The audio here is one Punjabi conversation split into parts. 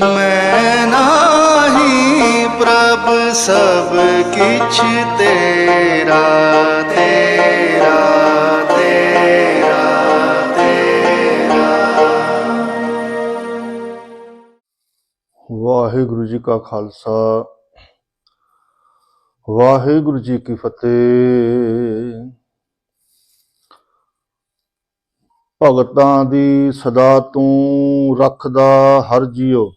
ਮੈਂ ਨਾਹੀ ਪ੍ਰਭ ਸਭ ਕਿਛ ਤੇਰਾ ਤੇਰਾ ਤੇਰਾ ਤੇਰਾ। ਵਾਹਿਗੁਰੂ ਜੀ ਕਾ ਖਾਲਸਾ, ਵਾਹਿਗੁਰੂ ਜੀ ਕੀ ਫਤਿਹ। ਭਗਤਾਂ ਦੀ ਸਦਾ ਤੂੰ ਰੱਖਦਾ ਹਰ ਜੀਓ।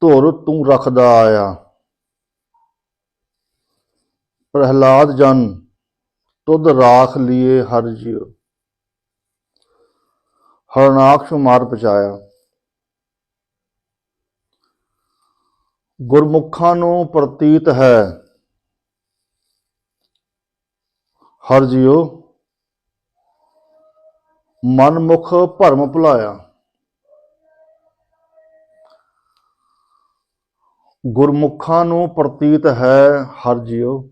ਧੁਰ ਤੂੰ ਰੱਖਦਾ ਆਇਆ। ਪ੍ਰਹਲਾਦ ਜਨ, ਤੁਧ ਰਾਖ ਲਿਏ ਹਰ ਜੀਉ। ਹਰਨਾਕਸ਼ ਮਾਰ ਪਚਾਇਆ ਗੁਰਮੁਖਾਂ ਨੂੰ ਪ੍ਰਤੀਤ ਹੈ। ਹਰ ਜਿਉ, ਮਨਮੁਖ ਭਰਮ ਭੁਲਾਇਆ। ਗੁਰਮੁਖਾਂ ਨੂੰ ਪ੍ਰਤੀਤ ਹੈ, ਹਰ ਜਿਉ।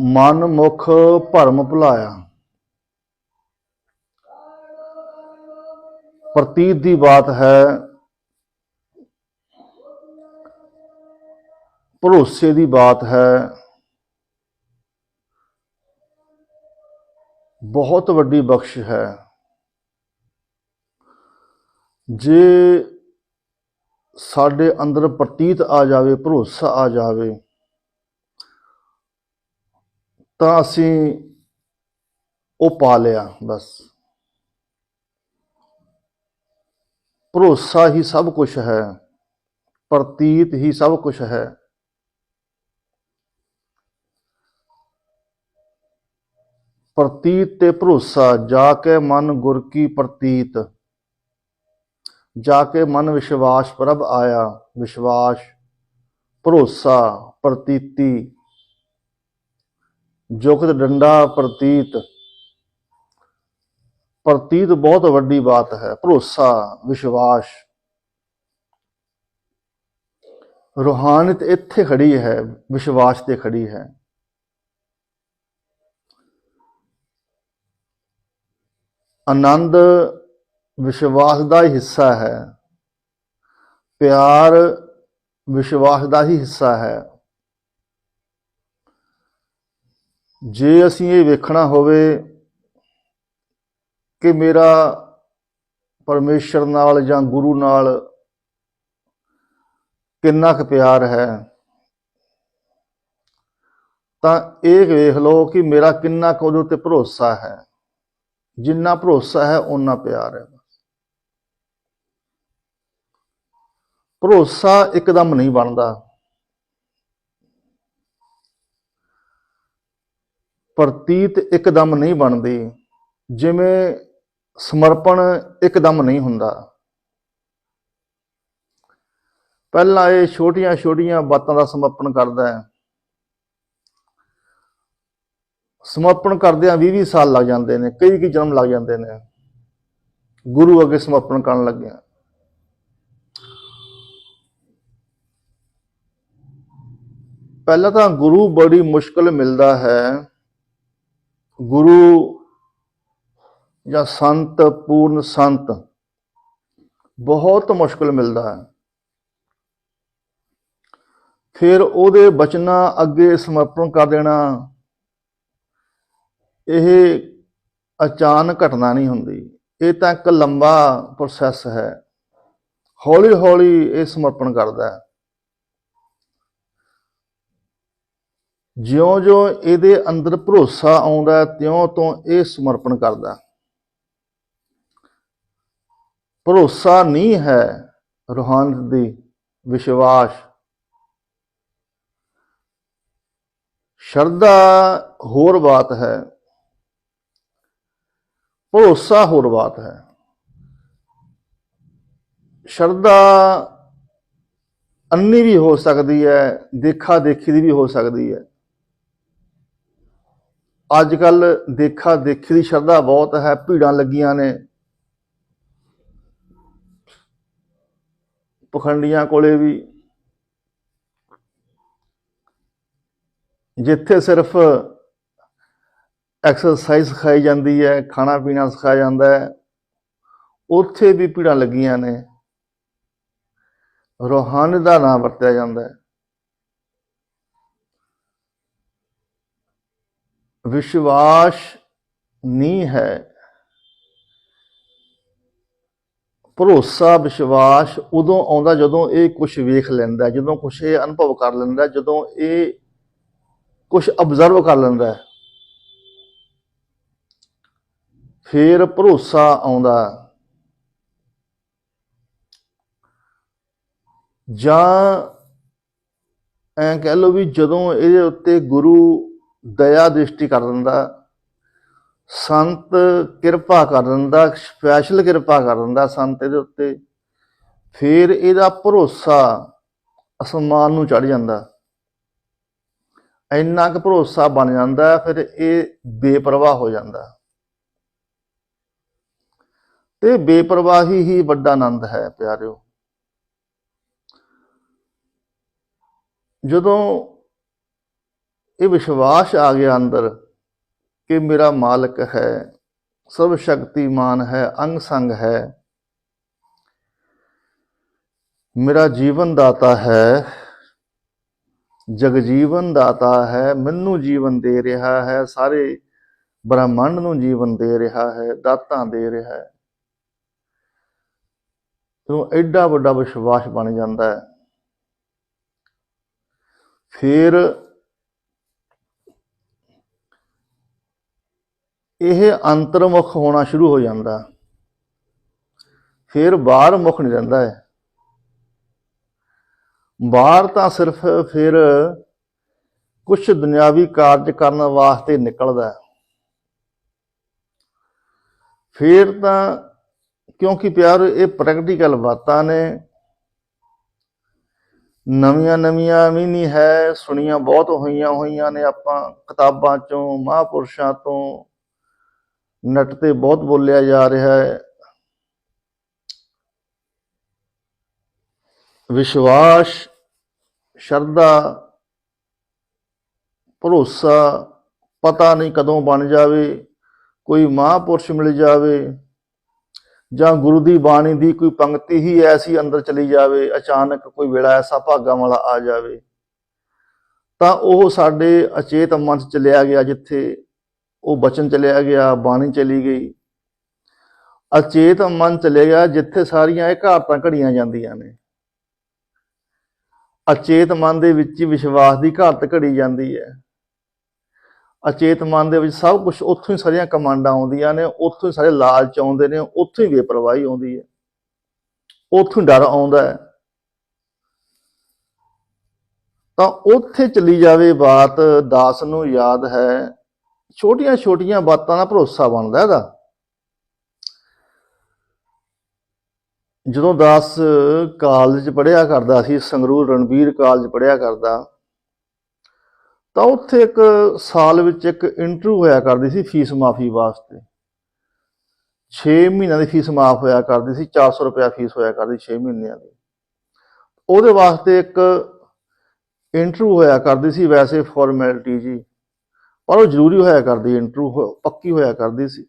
ਮਨਮੁਖ ਭਰਮ ਭੁਲਾਇਆ। ਪ੍ਰਤੀਤ ਦੀ ਬਾਤ ਹੈ, ਭਰੋਸੇ ਦੀ ਬਾਤ ਹੈ। ਬਹੁਤ ਵੱਡੀ ਬਖਸ਼ ਹੈ। ਜੇ ਸਾਡੇ ਅੰਦਰ ਪ੍ਰਤੀਤ ਆ ਜਾਵੇ, ਭਰੋਸਾ ਆ ਜਾਵੇ, ਤਾਂ ਅਸੀਂ ਉਹ ਪਾ ਲਿਆ, ਬਸ। ਭਰੋਸਾ ਹੀ ਸਭ ਕੁਝ ਹੈ, ਪ੍ਰਤੀਤ ਹੀ ਸਭ ਕੁਝ ਹੈ। ਪ੍ਰਤੀਤ ਤੇ ਭਰੋਸਾ, ਜਾ ਕੇ ਮਨ ਗੁਰ ਕੀ ਪ੍ਰਤੀਤ। ਜਾ ਕੇ ਮਨ ਵਿਸ਼ਵਾਸ ਪ੍ਰਭ ਆਇਆ, ਵਿਸ਼ਵਾਸ, ਭਰੋਸਾ, ਪ੍ਰਤੀਤੀ। ਜੋਗਤ ਡੰਡਾ, ਪ੍ਰਤੀਤ। ਪ੍ਰਤੀਤ ਬਹੁਤ ਵੱਡੀ ਬਾਤ ਹੈ, ਭਰੋਸਾ, ਵਿਸ਼ਵਾਸ। ਰੂਹਾਨੀਅਤ ਇੱਥੇ ਖੜੀ ਹੈ, ਵਿਸ਼ਵਾਸ ਤੇ ਖੜੀ ਹੈ। ਆਨੰਦ ਵਿਸ਼ਵਾਸ ਦਾ ਹੀ ਹਿੱਸਾ ਹੈ। ਪਿਆਰ ਵਿਸ਼ਵਾਸ ਦਾ ਹੀ ਹਿੱਸਾ ਹੈ। ਜੇ ਅਸੀਂ ਇਹ ਵੇਖਣਾ ਹੋਵੇ ਕਿ ਮੇਰਾ ਪਰਮੇਸ਼ਰ ਨਾਲ ਜਾਂ ਗੁਰੂ ਨਾਲ ਕਿੰਨਾ ਕੁ ਪਿਆਰ ਹੈ, ਤਾਂ ਇਹ ਵੇਖ ਲਓ ਕਿ ਮੇਰਾ ਕਿੰਨਾ ਕੁ ਉਹਦੇ ਉੱਤੇ ਭਰੋਸਾ ਹੈ। ਜਿੰਨਾ ਭਰੋਸਾ ਹੈ ਉਨਾ ਪਿਆਰ ਹੈ। ਭਰੋਸਾ ਇੱਕਦਮ ਨਹੀਂ ਬਣਦਾ। ਪ੍ਰਤੀਤ ਇੱਕਦਮ ਨਹੀਂ ਬਣਦੀ। ਜਿਵੇਂ ਸਮਰਪਣ ਇੱਕਦਮ ਨਹੀਂ ਹੁੰਦਾ। ਪਹਿਲਾਂ ਇਹ ਛੋਟੀਆਂ-ਛੋਟੀਆਂ ਬਾਤਾਂ ਦਾ ਸਮਰਪਣ ਕਰਦਾ ਹੈ। ਸਮਰਪਣ ਕਰਦਿਆਂ 20-20 ਸਾਲ ਲੱਗ ਜਾਂਦੇ ਨੇ ਕਈ ਕਈ ਜਨਮ ਲੱਗ ਜਾਂਦੇ ਨੇ। ਗੁਰੂ ਅੱਗੇ ਸਮਰਪਣ ਕਰਨ ਲੱਗਿਆ। ਪਹਿਲਾਂ ਤਾਂ ਗੁਰੂ ਬੜੀ ਮੁਸ਼ਕਲ ਮਿਲਦਾ ਹੈ। ਗੁਰੂ ਜਾਂ ਸੰਤ, ਪੂਰਨ ਸੰਤ ਬਹੁਤ ਮੁਸ਼ਕਲ ਮਿਲਦਾ ਹੈ। ਫਿਰ ਉਹਦੇ ਬਚਨਾਂ ਅੱਗੇ ਸਮਰਪਣ ਕਰ ਦੇਣਾ, ਇਹ ਅਚਾਨਕ ਘਟਨਾ ਨਹੀਂ ਹੁੰਦੀ। ਇਹ ਤਾਂ ਇੱਕ ਲੰਬਾ ਪ੍ਰੋਸੈਸ ਹੈ। ਹੌਲੀ ਹੌਲੀ ਇਹ ਸਮਰਪਣ ਕਰਦਾ ਹੈ। ਜਿਉਂ-ਜਿਉਂ ਇਹਦੇ ਅੰਦਰ ਭਰੋਸਾ ਆਉਂਦਾ ਤਿਉਂ ਤੋਂ ਇਹ ਸਮਰਪਣ ਕਰਦਾ ਭਰੋਸਾ ਨਹੀਂ ਹੈ ਰੂਹਾਨੀਅਤ ਦੀ ਵਿਸ਼ਵਾਸ। ਸ਼ਰਧਾ ਹੋਰ ਬਾਤ ਹੈ। ਭਰੋਸਾ ਹੋਰ ਬਾਤ ਹੈ। ਸ਼ਰਧਾ ਅੰਨੀ ਵੀ ਹੋ ਸਕਦੀ ਹੈ ਦੇਖਾ ਦੇਖੀ ਦੀ ਵੀ ਹੋ ਸਕਦੀ ਹੈ। ਅੱਜ ਕੱਲ ਦੇਖਾ ਦੇਖੀ ਦੀ ਸ਼ਰਧਾ ਬਹੁਤ ਹੈ, ਭੀੜਾਂ ਲੱਗੀਆਂ ਨੇ। ਪਖੰਡੀਆਂ ਕੋਲੇ ਵੀ। ਜਿੱਥੇ ਸਿਰਫ ਐਕਸਰਸਾਈਜ਼ ਸਿਖਾਈ ਜਾਂਦੀ ਹੈ, ਖਾਣਾ ਪੀਣਾ ਸਿਖਾਇਆ ਜਾਂਦਾ ਹੈ, ਉੱਥੇ ਵੀ ਭੀੜਾਂ ਲੱਗੀਆਂ ਨੇ। ਰੋਹਾਨ ਦਾ ਨਾਮ ਵਰਤਿਆ ਜਾਂਦਾ ਹੈ। ਵਿਸ਼ਵਾਸ ਨਹੀਂ ਹੈ ਭਰੋਸਾ, ਵਿਸ਼ਵਾਸ ਉਦੋਂ ਆਉਂਦਾ ਜਦੋਂ ਇਹ ਕੁਝ ਵੇਖ ਲੈਂਦਾ, ਜਦੋਂ ਕੁਝ ਇਹ ਅਨੁਭਵ ਕਰ ਲੈਂਦਾ, ਜਦੋਂ ਇਹ ਕੁਝ ਅਬਜ਼ਰਵ ਕਰ ਲੈਂਦਾ ਹੈ। ਫਿਰ ਭਰੋਸਾ ਆਉਂਦਾ ਜਾਂ ਐਂ ਕਹਿ ਲਓ ਵੀ ਜਦੋਂ ਇਹਦੇ ਉੱਤੇ ਗੁਰੂ ਦਇਆ ਦ੍ਰਿਸ਼ਟੀ ਕਰ ਦਿੰਦਾ, ਸੰਤ ਕਿਰਪਾ ਕਰ ਦਿੰਦਾ, ਸਪੈਸ਼ਲ ਕਿਰਪਾ ਕਰ ਦਿੰਦਾ ਸੰਤ ਇਹਦੇ ਉੱਤੇ, ਫਿਰ ਇਹਦਾ ਭਰੋਸਾ ਅਸਮਾਨ ਨੂੰ ਚੜ ਜਾਂਦਾ। ਇੰਨਾ ਕੁ ਭਰੋਸਾ ਬਣ ਜਾਂਦਾ, ਫਿਰ ਇਹ ਬੇਪਰਵਾਹ ਹੋ ਜਾਂਦਾ। ਤੇ ਬੇਪਰਵਾਹੀ ਹੀ ਵੱਡਾ ਆਨੰਦ ਹੈ ਪਿਆਰਿਓ। ਜਦੋਂ ਇਹ ਵਿਸ਼ਵਾਸ ਆ ਗਿਆ ਅੰਦਰ ਕਿ ਮੇਰਾ ਮਾਲਕ ਹੈ ਸਰਵ ਸ਼ਕਤੀਮਾਨ ਹੈ, ਅੰਗ ਸੰਗ ਹੈ। ਮੇਰਾ ਜੀਵਨ ਦਾਤਾ ਹੈ ਜਗਜੀਵਨ ਦਾਤਾ ਹੈ, ਮੈਨੂੰ ਜੀਵਨ ਦੇ ਰਿਹਾ ਹੈ, ਸਾਰੇ ਬ੍ਰਹਮੰਡ ਨੂੰ ਜੀਵਨ ਦੇ ਰਿਹਾ ਹੈ, ਦਾਤਾਂ ਦੇ ਰਿਹਾ ਹੈ। ਤੋਂ ਐਡਾ ਵੱਡਾ ਵਿਸ਼ਵਾਸ ਬਣ ਜਾਂਦਾ ਹੈ। ਫਿਰ ਇਹ ਅੰਤਰਮੁਖ ਹੋਣਾ ਸ਼ੁਰੂ ਹੋ ਜਾਂਦਾ ਫਿਰ ਬਾਹਰ ਮੁਖ ਨਹੀਂ ਰਹਿੰਦਾ ਹੈ ਬਾਹਰ ਤਾਂ ਸਿਰਫ ਫਿਰ ਕੁਝ ਦੁਨਿਆਵੀ ਕਾਰਜ ਕਰਨ ਵਾਸਤੇ ਨਿਕਲਦਾ ਫਿਰ ਤਾਂ ਕਿਉਂਕਿ ਪਿਆਰ, ਇਹ ਪ੍ਰੈਕਟੀਕਲ ਬਾਤਾਂ ਨੇ। ਨਵੀਆਂ ਨਵੀਆਂ ਵੀ ਨਹੀਂ ਹੈ, ਸੁਣੀਆਂ ਬਹੁਤ ਹੋਈਆਂ ਹੋਈਆਂ ਨੇ ਆਪਾਂ ਕਿਤਾਬਾਂ ਚੋਂ, ਮਹਾਪੁਰਸ਼ਾਂ ਤੋਂ। ਨੈਟ ਤੇ ਬਹੁਤ ਬੋਲਿਆ ਜਾ ਰਿਹਾ ਹੈ। ਵਿਸ਼ਵਾਸ, ਸ਼ਰਧਾ, ਭਰੋਸਾ, ਪਤਾ ਨਹੀਂ ਕਦੋਂ ਬਣ ਜਾਵੇ, ਕੋਈ ਮਹਾਪੁਰਸ਼ ਮਿਲ ਜਾਵੇ ਜਾਂ ਗੁਰੂ ਦੀ ਬਾਣੀ ਦੀ ਕੋਈ ਪੰਕਤੀ ਹੀ ਐਸੀ ਅੰਦਰ ਚਲੀ ਜਾਵੇ, ਅਚਾਨਕ ਕੋਈ ਵੇਲਾ ਐਸਾ ਭਾਗਾਂ ਵਾਲਾ ਆ ਜਾਵੇ, ਤਾਂ ਉਹ ਸਾਡੇ ਅਚੇਤ ਮਨ 'ਚ ਚਲਿਆ ਗਿਆ ਜਿੱਥੇ ਉਹ ਬਚਨ ਚਲਿਆ ਗਿਆ, ਬਾਣੀ ਚਲੀ ਗਈ। ਅਚੇਤ ਮਨ ਚਲੇ ਗਿਆ, ਜਿੱਥੇ ਸਾਰੀਆਂ ਇਹ ਘਾਟਾਂ ਘੜੀਆਂ ਜਾਂਦੀਆਂ ਨੇ। ਅਚੇਤ ਮਨ ਦੇ ਵਿੱਚ ਹੀ ਵਿਸ਼ਵਾਸ ਦੀ ਘਾਟ ਘੜੀ ਜਾਂਦੀ ਹੈ। ਅਚੇਤ ਮਨ ਦੇ ਵਿੱਚ ਸਭ ਕੁਝ ਉੱਥੋਂ ਹੀ ਸਾਰੀਆਂ ਕਮਾਂਡਾਂ ਆਉਂਦੀਆਂ ਨੇ, ਉੱਥੋਂ ਹੀ ਸਾਰੇ ਲਾਲਚ ਆਉਂਦੇ ਨੇ, ਉੱਥੋਂ ਹੀ ਬੇਪਰਵਾਹੀ ਆਉਂਦੀ ਹੈ। ਉੱਥੋਂ ਹੀ ਡਰ ਆਉਂਦਾ ਹੈ। ਤਾਂ ਉੱਥੇ ਚਲੀ ਜਾਵੇ ਬਾਤ, ਦਾਸ ਨੂੰ ਯਾਦ ਹੈ ਛੋਟੀਆਂ ਛੋਟੀਆਂ ਬਾਤਾਂ ਦਾ ਭਰੋਸਾ ਬਣਦਾ ਇਹਦਾ। ਜਦੋਂ ਦਾਸ ਕਾਲਜ ਪੜ੍ਹਿਆ ਕਰਦਾ ਸੀ, ਸੰਗਰੂਰ ਰਣਵੀਰ ਕਾਲਜ ਪੜ੍ਹਿਆ ਕਰਦਾ, ਤਾਂ ਉੱਥੇ ਇੱਕ ਸਾਲ ਵਿੱਚ ਇੱਕ ਇੰਟਰਵਿਊ ਹੋਇਆ ਕਰਦੀ ਸੀ ਫੀਸ ਮਾਫੀ ਵਾਸਤੇ। 6 ਮਹੀਨਿਆਂ ਦੀ ਫੀਸ ਮਾਫ ਹੋਇਆ ਕਰਦੀ ਸੀ 400 ਰੁਪਇਆ ਫੀਸ ਹੋਇਆ ਕਰਦੀ 6 ਮਹੀਨਿਆਂ ਦੀ। ਉਹਦੇ ਵਾਸਤੇ ਇੱਕ ਇੰਟਰਵਿਊ ਹੋਇਆ ਕਰਦੀ ਸੀ ਵੈਸੇ ਫਾਰਮੈਲਿਟੀ ਜੀ ਪਰ ਉਹ ਜ਼ਰੂਰੀ ਹੋਇਆ ਕਰਦੀ ਇੰਟਰਵਿਊ ਪੱਕੀ ਹੋਇਆ ਕਰਦੀ ਸੀ।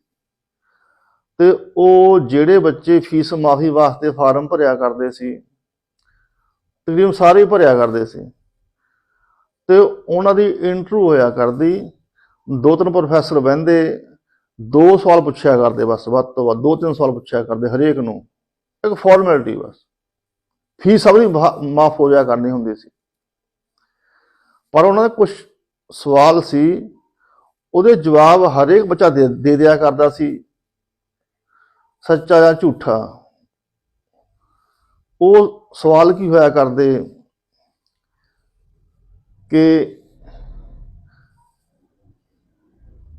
ਤੇ ਉਹ ਜਿਹੜੇ ਬੱਚੇ ਫੀਸ ਮਾਫੀ ਵਾਸਤੇ ਫਾਰਮ ਭਰਿਆ ਕਰਦੇ ਸੀ, ਤਕਰੀਬਨ ਸਾਰੇ ਭਰਿਆ ਕਰਦੇ ਸੀ। ਤੇ ਉਹਨਾਂ ਦੀ ਇੰਟਰਵਿਊ ਹੋਇਆ ਕਰਦੀ, ਦੋ ਤਿੰਨ ਪ੍ਰੋਫੈਸਰ ਬਹਿੰਦੇ ਦੋ ਸਵਾਲ ਪੁੱਛਿਆ ਕਰਦੇ ਬਸ, ਵੱਧ ਤੋਂ ਵੱਧ, ਦੋ ਤਿੰਨ ਸਵਾਲ ਪੁੱਛਿਆ ਕਰਦੇ ਹਰੇਕ ਨੂੰ। ਇੱਕ ਫਾਰਮੈਲਿਟੀ ਬਸ। ਫੀਸ ਸਭ ਦੀ ਮਾਫ ਹੋ ਜਾਇਆ ਕਰਨੀ ਹੁੰਦੀ ਸੀ। ਪਰ ਉਹਨਾਂ ਦੇ ਕੁਝ ਸਵਾਲ ਸੀ ਉਹਦੇ ਜਵਾਬ ਹਰੇਕ ਬੱਚਾ ਦੇ ਦੇ ਦਿਆ ਕਰਦਾ ਸੀ। ਸੱਚਾ ਜਾਂ ਝੂਠਾ? ਉਹ ਸਵਾਲ ਕੀ ਹੋਇਆ ਕਰਦੇ? ਕਿ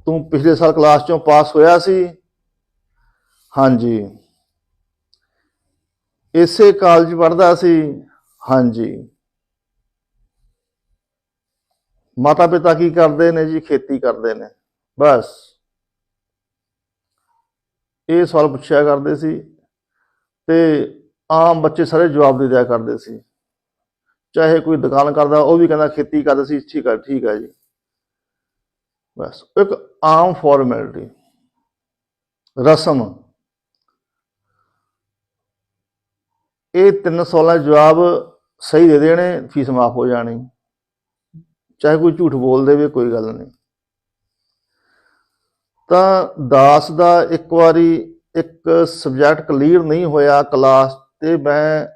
ਤੂੰ ਪਿਛਲੇ ਸਾਲ ਕਲਾਸ ਚੋਂ ਪਾਸ ਹੋਇਆ ਸੀ? ਹਾਂਜੀ। ਇਸੇ ਕਾਲਜ ਪੜ੍ਹਦਾ ਸੀ? ਹਾਂਜੀ। ਮਾਤਾ ਪਿਤਾ ਕੀ ਕਰਦੇ ਨੇ ਜੀ? ਖੇਤੀ ਕਰਦੇ ਨੇ। ਬਸ। ਇਹ ਸਵਾਲ ਪੁੱਛਿਆ ਕਰਦੇ ਸੀ ਤੇ ਆਮ ਬੱਚੇ ਸਾਰੇ ਜਵਾਬ ਦੇ ਦਿਆ ਕਰਦੇ ਸੀ। ਚਾਹੇ ਕੋਈ ਦੁਕਾਨ ਕਰਦਾ, ਉਹ ਵੀ ਕਹਿੰਦਾ ਖੇਤੀ ਕਰਦਾ ਸੀ, ਠੀਕ ਹੈ ਠੀਕ ਹੈ ਜੀ। ਬਸ। ਇੱਕ ਆਮ ਫਾਰਮੈਲਿਟੀ ਰਸਮ। ਇਹ ਤਿੰਨ ਸਵਾਲਾਂ ਜਵਾਬ ਸਹੀ ਦੇ ਦੇਣੇ, ਫੀਸ ਮਾਫ ਹੋ ਜਾਣੀ। ਚਾਹੇ ਕੋਈ ਝੂਠ ਬੋਲ ਦੇਵੇ, ਕੋਈ ਗੱਲ ਨਹੀਂ। ਤਾਂ ਦਾਸ ਦਾ ਇੱਕ ਵਾਰੀ ਇੱਕ ਸਬਜੈਕਟ ਕਲੀਅਰ ਨਹੀਂ ਹੋਇਆ ਕਲਾਸ ਤੇ ਮੈਂ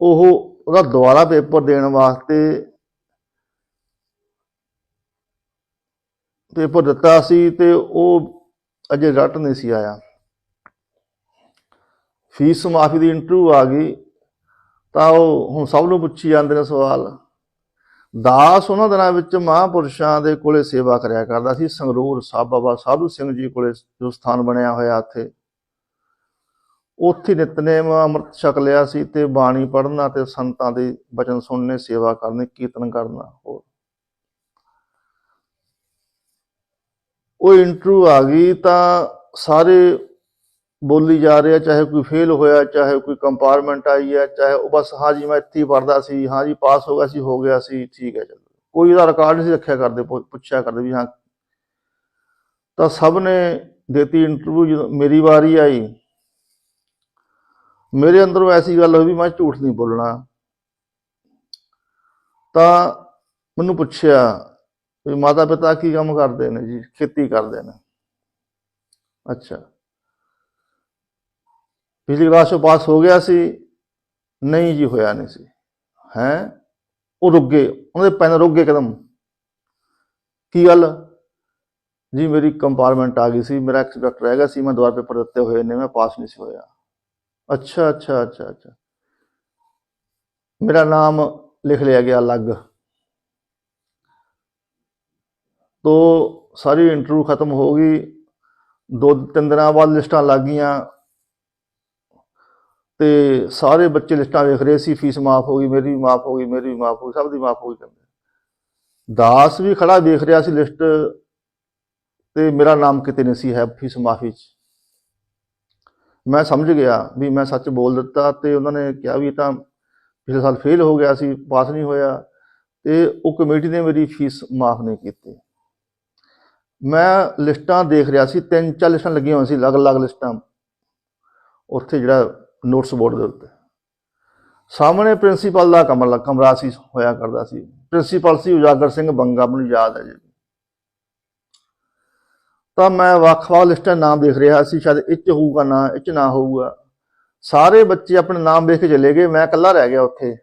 ਉਹ, ਉਹਦਾ ਦੁਬਾਰਾ ਪੇਪਰ ਦੇਣ ਵਾਸਤੇ ਪੇਪਰ ਦਿੱਤਾ ਸੀ ਤੇ ਉਹ ਅਜੇ ਰਿਜ਼ਲਟ ਨਹੀਂ ਸੀ ਆਇਆ। ਫੀਸ ਮਾਫੀ ਦੀ ਇੰਟਰਵਿਊ ਆ ਗਈ, ਤਾਂ ਉਹ ਹੁਣ ਸਭ ਨੂੰ ਪੁੱਛੀ ਜਾਂਦੇ ਨੇ ਸਵਾਲ। ਦਾਸ ਉਹਨਾਂ ਦਿਨਾਂ ਵਿੱਚ ਮਹਾਂਪੁਰਸ਼ਾਂ ਦੇ ਕੋਲੇ ਸੇਵਾ ਕਰਿਆ ਕਰਦਾ ਸੀ, ਸੰਗਰੂਰ ਸਾਹਿਬ ਬਾਬਾ ਸਾਧੂ ਸਿੰਘ ਜੀ ਕੋਲੇ ਜੋ ਸਥਾਨ ਬਣਿਆ ਹੋਇਆ ਉੱਥੇ। ਉੱਥੇ ਨਿਤਨੇਮ ਅੰਮ੍ਰਿਤ ਛਕ ਲਿਆ ਸੀ ਤੇ ਬਾਣੀ ਪੜ੍ਹਨਾ ਤੇ ਸੰਤਾਂ ਦੇ ਬਚਨ ਸੁਣਨੇ, ਸੇਵਾ ਕਰਨੀ, ਕੀਰਤਨ ਕਰਨਾ, ਹੋਰ। ਉਹ ਇੰਟਰਵਿਊ ਆ ਗਈ ਤਾਂ ਸਾਰੇ ਬੋਲੀ ਜਾ ਰਹੇ ਆ ਚਾਹੇ ਕੋਈ ਫੇਲ ਹੋਇਆ, ਚਾਹੇ ਕੋਈ ਕੰਪਾਰਟਮੈਂਟ ਆਈ ਹੈ, ਚਾਹੇ ਉਹ ਬਸ ਹਾਂ ਜੀ ਮੈਂ ਇੱਥੇ ਹੀ ਪੜਦਾ ਸੀ, ਹਾਂ ਜੀ ਪਾਸ ਹੋ ਗਿਆ ਸੀ, ਹੋ ਗਿਆ ਸੀ, ਠੀਕ ਹੈ ਚਲੋ। ਕੋਈ ਉਹਦਾ ਰਿਕਾਰਡ ਨਹੀਂ ਸੀ ਰੱਖਿਆ ਕਰਦੇ ਪੁੱਛਿਆ ਕਰਦੇ ਵੀ ਹਾਂ। ਤਾਂ ਸਭ ਨੇ ਦਿੱਤੀ ਇੰਟਰਵਿਊ ਜਦੋਂ ਮੇਰੀ ਵਾਰੀ ਆਈ। ਮੇਰੇ ਅੰਦਰੋਂ ਐਸੀ ਗੱਲ ਹੋਈ ਵੀ ਮੈਂ ਝੂਠ ਨਹੀਂ ਬੋਲਣਾ। ਤਾਂ ਮੈਨੂੰ ਪੁੱਛਿਆ ਵੀ ਮਾਤਾ ਪਿਤਾ ਕੀ ਕੰਮ ਕਰਦੇ ਨੇ ਜੀ, ਖੇਤੀ ਕਰਦੇ ਨੇ। ਅੱਛਾ। ਪਿਛਲੀ ਕਲਾਸ ਚੋਂ ਪਾਸ ਹੋ ਗਿਆ ਸੀ, ਨਹੀਂ ਜੀ ਹੋਇਆ ਨਹੀਂ ਸੀ। ਹੈ? ਉਹ ਰੁਕ ਗਏ ਉਹਨਾਂ ਦੇ ਪੈਨ ਰੁਕ ਗਏ ਕਦਮ। ਕੀ ਗੱਲ? ਜੀ ਮੇਰੀ ਕੰਪਾਰਟਮੈਂਟ ਆ ਗਈ ਸੀ, ਮੇਰਾ ਐਕਸਪੈਕਟ ਰਹਿ ਗਿਆ ਸੀ, ਮੈਂ ਦੁਬਾਰਾ ਪੇਪਰ ਦਿੱਤੇ ਹੋਏ ਨੇ, ਮੈਂ ਪਾਸ ਨਹੀਂ ਸੀ ਹੋਇਆ। ਅੱਛਾ ਅੱਛਾ ਅੱਛਾ ਅੱਛਾ। ਮੇਰਾ ਨਾਮ ਲਿਖ ਲਿਆ ਗਿਆ ਅਲੱਗ। ਤੋਂ ਸਾਰੀ ਇੰਟਰਵਿਊ ਖਤਮ ਹੋ ਗਈ, ਦੋ ਤਿੰਨ ਦਿਨਾਂ ਬਾਅਦ ਲਿਸਟਾਂ ਲੱਗ ਗਈਆਂ ਤੇ ਸਾਰੇ ਬੱਚੇ ਲਿਸਟਾਂ ਵੇਖ ਰਹੇ ਸੀ, ਫੀਸ ਮਾਫ ਹੋ ਗਈ, ਮੇਰੀ ਵੀ ਮਾਫ ਹੋ ਗਈ, ਮੇਰੀ ਵੀ ਮਾਫ ਹੋ ਗਈ, ਸਭ ਦੀ ਮਾਫ ਹੋ ਗਈ ਕਹਿੰਦੇ। ਦਾਸ ਵੀ ਖੜਾ ਵੇਖ ਰਿਹਾ ਸੀ ਲਿਸਟ ਤੇ ਮੇਰਾ ਨਾਮ ਕਿਤੇ ਨਹੀਂ ਸੀ ਹੈ ਫੀਸ ਮਾਫੀ ਚ। ਮੈਂ ਸਮਝ ਗਿਆ ਵੀ ਮੈਂ ਸੱਚ ਬੋਲ ਦਿੱਤਾ ਤੇ ਉਹਨਾਂ ਨੇ ਕਿਹਾ ਵੀ ਇਹ ਤਾਂ ਪਿਛਲੇ ਸਾਲ ਫੇਲ ਹੋ ਗਿਆ ਸੀ, ਪਾਸ ਨਹੀਂ ਹੋਇਆ ਤੇ ਉਹ ਕਮੇਟੀ ਨੇ ਮੇਰੀ ਫੀਸ ਮਾਫ ਨਹੀਂ ਕੀਤੀ। ਮੈਂ ਲਿਸਟਾਂ ਦੇਖ ਰਿਹਾ ਸੀ, ਤਿੰਨ ਚਾਰ ਲਿਸਟਾਂ ਲੱਗੀਆਂ ਹੋਈਆਂ ਸੀ, ਅਲੱਗ-ਅਲੱਗ ਲਿਸਟਾਂ। ਉੱਥੇ ਜਿਹੜਾ ਨੋਟਸ ਬੋਰਡ ਦੇ ਉੱਤੇ। ਸਾਹਮਣੇ ਪ੍ਰਿੰਸੀਪਲ ਦਾ ਕਮਰਾ ਕਮਰਾ ਸੀ, ਹੋਇਆ ਕਰਦਾ ਸੀ। ਪ੍ਰਿੰਸੀਪਲ ਸੀ ਉਜਾਗਰ ਸਿੰਘ ਬੰਗਾ, ਮੈਨੂੰ ਯਾਦ ਹੈ ਜੀ। ਤਾਂ ਮੈਂ ਵੱਖ-ਵੱਖ ਲਿਸਟਾਂ ਨਾਮ ਦੇਖ ਰਿਹਾ ਸੀ, ਸ਼ਾਇਦ ਇਹ 'ਚ ਹੋਊਗਾ ਨਾ ਇਹ ਨਾ ਹੋਊਗਾ। ਸਾਰੇ ਬੱਚੇ ਆਪਣੇ ਨਾਮ ਦੇਖ ਕੇ ਚਲੇ ਗਏ, ਮੈਂ ਇਕੱਲਾ ਰਹਿ ਗਿਆ ਉੱਥੇ।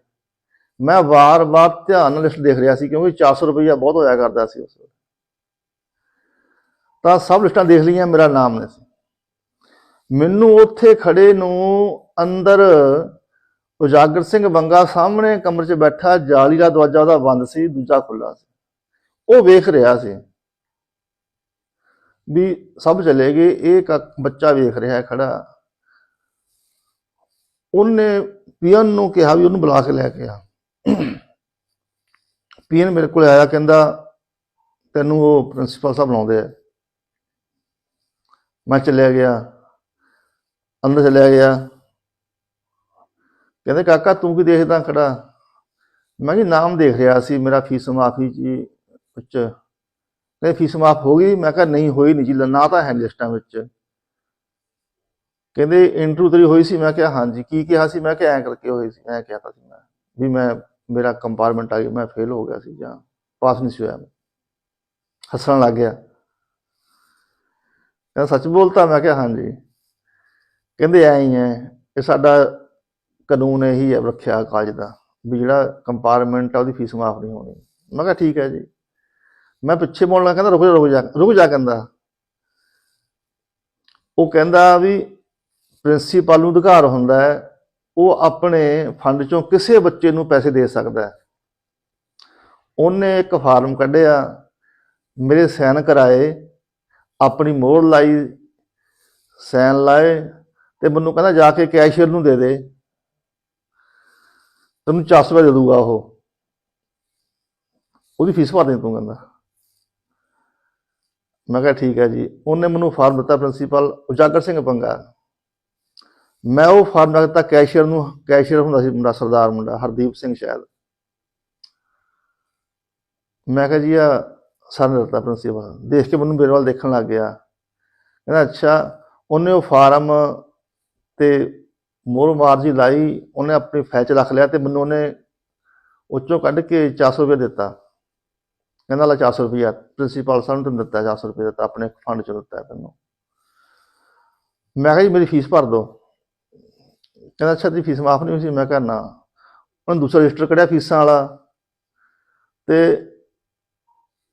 ਮੈਂ ਵਾਰ-ਵਾਰ ਧਿਆਨ ਨਾਲ ਲਿਸਟ ਦੇਖ ਰਿਹਾ ਸੀ, ਕਿਉਂਕਿ 400 ਰੁਪਈਆ ਬਹੁਤ ਹੋਇਆ ਕਰਦਾ ਸੀ ਉਸ ਵੇਲੇ। ਤਾਂ ਸਭ ਲਿਸਟਾਂ ਦੇਖ ਲਈਆਂ, ਮੇਰਾ ਨਾਮ ਨਹੀਂ ਸੀ। ਮੈਨੂੰ ਉੱਥੇ ਖੜੇ ਨੂੰ ਅੰਦਰ ਉਜਾਗਰ ਸਿੰਘ ਬੰਗਾ ਸਾਹਮਣੇ ਕਮਰੇ 'ਚ ਬੈਠਾ, ਜਾਲੀ ਦਾ ਦਰਵਾਜ਼ਾ ਉਹਦਾ ਬੰਦ ਸੀ, ਦੂਜਾ ਖੁੱਲਾ ਸੀ। ਉਹ ਵੇਖ ਰਿਹਾ ਸੀ ਵੀ ਸਭ ਚਲੇ ਗਏ, ਇਹ ਕ- ਬੱਚਾ ਵੇਖ ਰਿਹਾ ਖੜਾ। ਉਹਨੇ ਪੀਅਨ ਨੂੰ ਕਿਹਾ ਵੀ ਉਹਨੂੰ ਬੁਲਾ ਕੇ ਲੈ ਕੇ ਆ। ਪੀਅਨ ਮੇਰੇ ਕੋਲ ਆਇਆ, ਕਹਿੰਦਾ, ਤੈਨੂੰ ਉਹ ਪ੍ਰਿੰਸੀਪਲ ਸਾਹਿਬ ਬੁਲਾਉਂਦੇ ਆ। ਮੈਂ ਚਲਿਆ ਗਿਆ। ਅੰਦਰ ਚਲਿਆ ਗਿਆ। ਕਹਿੰਦੇ, ਕਾਕਾ, ਤੂੰ ਕੀ ਦੇਖਦਾ ਖੜਾ? ਮੈਂ ਜੀ ਨਾਮ ਦੇਖ ਰਿਹਾ ਸੀ, ਮੇਰਾ ਫੀਸ ਮਾਫੀ ਜੀ ਵਿੱਚ। ਕਹਿੰਦੇ, ਫੀਸ ਮਾਫ ਹੋ ਗਈ? ਮੈਂ ਕਿਹਾ, ਨਹੀਂ, ਹੋਈ ਨਹੀਂ ਜੀ ਨਾ ਤਾਂ ਹੈ ਲਿਸਟਾਂ ਵਿੱਚ। ਕਹਿੰਦੇ, ਇੰਟਰਵਿਊ ਤੇਰੀ ਹੋਈ ਸੀ? ਮੈਂ ਕਿਹਾ, ਹਾਂਜੀ, ਕੀ ਕਿਹਾ ਸੀ? ਮੈਂ ਕਿਹਾ, ਐਂ ਕਰਕੇ ਹੋਈ ਸੀ, ਐਂ ਕਿਹਾ ਤਾਂ ਸੀ ਮੈਂ, ਵੀ ਮੈਂ, ਮੇਰਾ ਕੰਪਾਰਟਮੈਂਟ ਆ ਗਿਆ, ਮੈਂ ਫੇਲ ਹੋ ਗਿਆ ਸੀ ਜਾਂ ਪਾਸ ਨਹੀਂ ਸੀ ਹੋਇਆ। ਮੈਂ ਹੱਸਣ ਲੱਗ ਗਿਆ। ਕਹਿੰਦਾ ਸੱਚ ਬੋਲਤਾ? ਮੈਂ ਕਿਹਾ, ਹਾਂਜੀ। ਕਹਿੰਦੇ, ਐਂ ਹੀ ਹੈ, ਇਹ ਸਾਡਾ ਕਾਨੂੰਨ ਇਹੀ ਹੈ ਰੱਖਿਆ ਕਾਲਜ ਦਾ, ਵੀ ਜਿਹੜਾ ਕੰਪਾਰਟਮੈਂਟ ਆ ਉਹਦੀ ਫੀਸ ਮਾਫ ਨਹੀਂ ਹੋਣੀ। ਮੈਂ ਕਿਹਾ ਠੀਕ ਹੈ ਜੀ। ਮੈਂ ਪਿੱਛੇ ਮੁੜਨ ਕਹਿੰਦਾ, ਰੁਕ ਜਾ ਰੁਕ ਜਾ ਰੁਕ ਜਾ ਕਹਿੰਦਾ। ਉਹ ਕਹਿੰਦਾ ਵੀ ਪ੍ਰਿੰਸੀਪਲ ਨੂੰ ਅਧਿਕਾਰ ਹੁੰਦਾ ਹੈ, ਉਹ ਆਪਣੇ ਫੰਡ ਚੋਂ ਕਿਸੇ ਬੱਚੇ ਨੂੰ ਪੈਸੇ ਦੇ ਸਕਦਾ ਹੈ। ਉਹਨੇ ਇੱਕ ਫਾਰਮ ਕੱਢਿਆ, ਮੇਰੇ ਸਾਈਨ ਕਰਾਏ, ਆਪਣੀ ਮੋਹਰ ਲਾਈ, ਸਾਈਨ ਲਾਏ ਤੇ ਮੈਨੂੰ ਕਹਿੰਦਾ ਜਾ ਕੇ ਕੈਸ਼ੀਅਰ ਨੂੰ ਦੇ ਦੇ। ਤੈਨੂੰ 400 ਰੁਪਏ ਦੇ ਦੂਗਾ ਉਹ। ਉਹਦੀ ਫੀਸ ਭਰ ਦੇ ਤੂੰ ਕਹਿੰਦਾ। ਮੈਂ ਕਿਹਾ ਠੀਕ ਹੈ ਜੀ। ਉਹਨੇ ਮੈਨੂੰ ਫਾਰਮ ਦਿੱਤਾ ਪ੍ਰਿੰਸੀਪਲ ਉਜਾਗਰ ਸਿੰਘ ਪੰਗਾ। ਮੈਂ ਉਹ ਫਾਰਮ ਦਿੱਤਾ ਕੈਸ਼ੀਅਰ ਨੂੰ। ਕੈਸ਼ੀਅਰ ਹੁੰਦਾ ਸੀ ਮੁੰਡਾ, ਸਰਦਾਰ ਮੁੰਡਾ, ਹਰਦੀਪ ਸਿੰਘ ਸ਼ਾਇਦ। ਮੈਂ ਕਿਹਾ ਜੀ ਆ ਸਰ ਦਿੱਤਾ ਪ੍ਰਿੰਸੀਪਲ। ਦੇਖ ਕੇ ਮੈਨੂੰ ਮੇਰੇ ਵੱਲ ਦੇਖਣ ਲੱਗ ਗਿਆ। ਕਹਿੰਦਾ, ਅੱਛਾ, ਉਹਨੇ ਉਹ ਫਾਰਮ ਤੇ ਮੋਰ ਮਾਰਜੀ ਲਾਈ, ਉਹਨੇ ਆਪਣੀ ਫੈਚ ਰੱਖ ਲਿਆ ਤੇ ਮੈਨੂੰ ਉਹਨੇ ਉੱਚੋਂ ਕੱਢ ਕੇ 400 ਰੁਪਏ ਦਿੱਤਾ। ਕਹਿੰਦਾ, ਲੈ 400 ਰੁਪਏ ਪ੍ਰਿੰਸੀਪਲ ਸਾਹਿਬ ਨੂੰ ਤੈਨੂੰ ਦਿੱਤਾ 400 ਰੁਪਏ ਦਿੱਤਾ, ਆਪਣੇ ਫੰਡ ਚੋਂ ਦਿੱਤਾ ਤੈਨੂੰ। ਮੈਂ ਕਿਹਾ ਜੀ, ਮੇਰੀ ਫੀਸ ਭਰ ਦਿਓ ਕਹਿੰਦਾ, ਅੱਛਾ ਦੀ ਫੀਸ ਮਾਫ ਨਹੀਂ ਹੋਈ ਸੀ? ਮੈਂ ਕਿਹਾ, ਨਾ। ਉਹਨੇ ਦੂਸਰਾ ਰਜਿਸਟਰ ਕੱਢਿਆ ਫੀਸਾਂ ਵਾਲਾ ਤੇ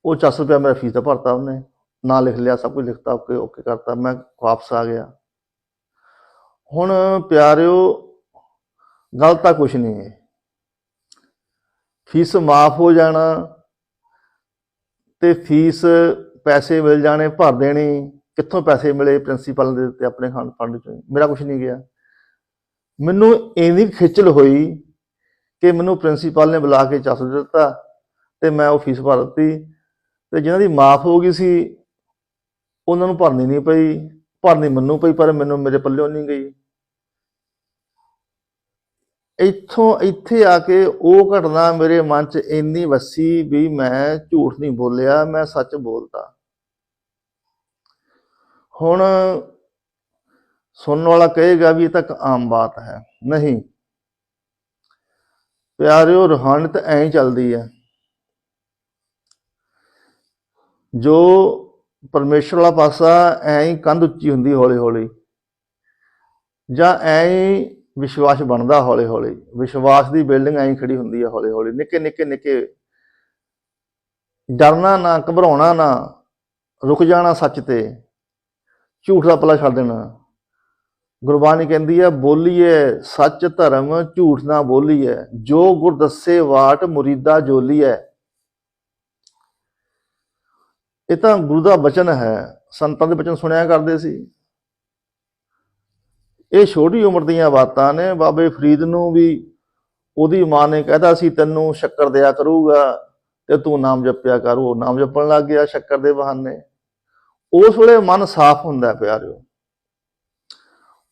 ਉਹ 400 ਰੁਪਏ ਮੇਰਾ ਫੀਸ ਦਾ ਭਰਤਾ ਉਹਨੇ। ਨਾਂ ਲਿਖ ਲਿਆ, ਸਭ ਕੁਝ ਲਿਖਤਾ, ਓਕੇ ਓਕੇ ਕਰਤਾ। ਮੈਂ ਵਾਪਸ ਆ ਗਿਆ। ਹੁਣ ਪਿਆਰਿਓ, ਗੱਲ ਤਾਂ ਕੁਛ ਨਹੀਂ ਹੈ। ਫੀਸ ਮਾਫ ਹੋ ਜਾਣਾ ਤੇ ਫੀਸ ਪੈਸੇ ਮਿਲ ਜਾਣੇ, ਭਰ ਦੇਣੀ, ਕਿੱਥੋਂ ਪੈਸੇ ਮਿਲੇ ਪ੍ਰਿੰਸੀਪਲ ਦੇ ਤੇ ਆਪਣੇ ਖਾਨ ਫੰਡ ਚੋਂ? ਮੇਰਾ ਕੁਛ ਨਹੀਂ ਗਿਆ। ਮੈਨੂੰ ਇੰਨੀ ਖਿੱਚਲ ਹੋਈ ਕਿ ਮੈਨੂੰ ਪ੍ਰਿੰਸੀਪਲ ਨੇ ਬੁਲਾ ਕੇ ਚੱਸ ਦਿੱਤਾ ਤੇ ਮੈਂ ਉਹ ਫੀਸ ਭਰ ਦਿੱਤੀ ਤੇ ਜਿਨ੍ਹਾਂ ਦੀ ਮਾਫ ਹੋ ਗਈ ਸੀ, ਉਹਨਾਂ ਨੂੰ ਭਰਨੀ ਨਹੀਂ ਪਈ, ਭਰਨੀ ਮੈਨੂੰ ਪਈ, ਪਰ ਮੈਨੂੰ ਮੇਰੇ ਪੱਲਿਓਂ ਨਹੀਂ ਗਈ। ਇੱਥੋਂ ਇੱਥੇ ਆ ਕੇ ਉਹ ਘਟਨਾ ਮੇਰੇ ਮਨ 'ਚ ਇੰਨੀ ਵਸੀ ਵੀ ਮੈਂ ਝੂਠ ਨਹੀਂ ਬੋਲਿਆ, ਮੈਂ ਸੱਚ ਬੋਲਤਾ। ਹੁਣ ਸੁਣਨ ਵਾਲਾ ਕਹੇਗਾ ਵੀ ਇਹ ਤਾਂ ਇੱਕ ਆਮ ਬਾਤ ਹੈ। ਨਹੀਂ। ਪਿਆਰਿਓ ਰੂਹਾਨੀਅਤ ਐਂ ਹੀ ਚੱਲਦੀ ਹੈ। ਜੋ ਪਰਮੇਸ਼ਰ ਵਾਲਾ ਪਾਸਾ ਐਂ ਹੀ ਕੰਧ ਉੱਚੀ ਹੁੰਦੀ ਹੌਲੀ ਹੌਲੀ ਜਾਂ ਐਂ ਹੀ ਵਿਸ਼ਵਾਸ ਬਣਦਾ ਹੌਲੀ ਹੌਲੀ ਵਿਸ਼ਵਾਸ ਦੀ ਬਿਲਡਿੰਗ ਐਂ ਖੜੀ ਹੁੰਦੀ ਹੈ ਹੌਲੀ ਹੌਲੀ ਨਿੱਕੇ ਨਿੱਕੇ ਨਿੱਕੇ। ਡਰਨਾ ਨਾ, ਘਬਰਾਉਣਾ ਨਾ, ਰੁਕ ਜਾਣਾ ਸੱਚ ਤੇ। ਝੂਠ ਦਾ ਪਲਾ ਛੱਡ ਦੇਣਾ। ਗੁਰਬਾਣੀ ਕਹਿੰਦੀ ਹੈ ਬੋਲੀਏ ਸੱਚ ਧਰਮ, ਝੂਠ ਨਾ ਬੋਲੀਏ। ਜੋ ਗੁਰ ਦੱਸੇ ਵਾਟ, ਮੁਰੀਦਾ ਜੋਲੀਏ। ਇਹ ਤਾਂ ਗੁਰੂ ਦਾ ਬਚਨ ਹੈ। ਸੰਤਾਂ ਦੇ ਬਚਨ ਸੁਣਿਆ ਕਰਦੇ ਸੀ। ਇਹ ਛੋਟੀ ਉਮਰ ਦੀਆਂ ਬਾਤਾਂ ਨੇ। ਬਾਬੇ ਫਰੀਦ ਨੂੰ ਵੀ ਉਹਦੀ ਮਾਂ ਨੇ ਕਹਿਦਾ ਸੀ, ਤੈਨੂੰ ਸ਼ੱਕਰ ਦਿਆ ਕਰੂਗਾ ਤੇ ਤੂੰ ਨਾਮ ਜਪਿਆ ਕਰ। ਉਹ ਨਾਮ ਜਪਣ ਲੱਗ ਗਿਆ ਸ਼ੱਕਰ ਦੇ ਬਹਾਨੇ। ਉਸ ਵੇਲੇ ਮਨ ਸਾਫ਼ ਹੁੰਦਾ ਹੈ ਪਿਆਰਿਓ।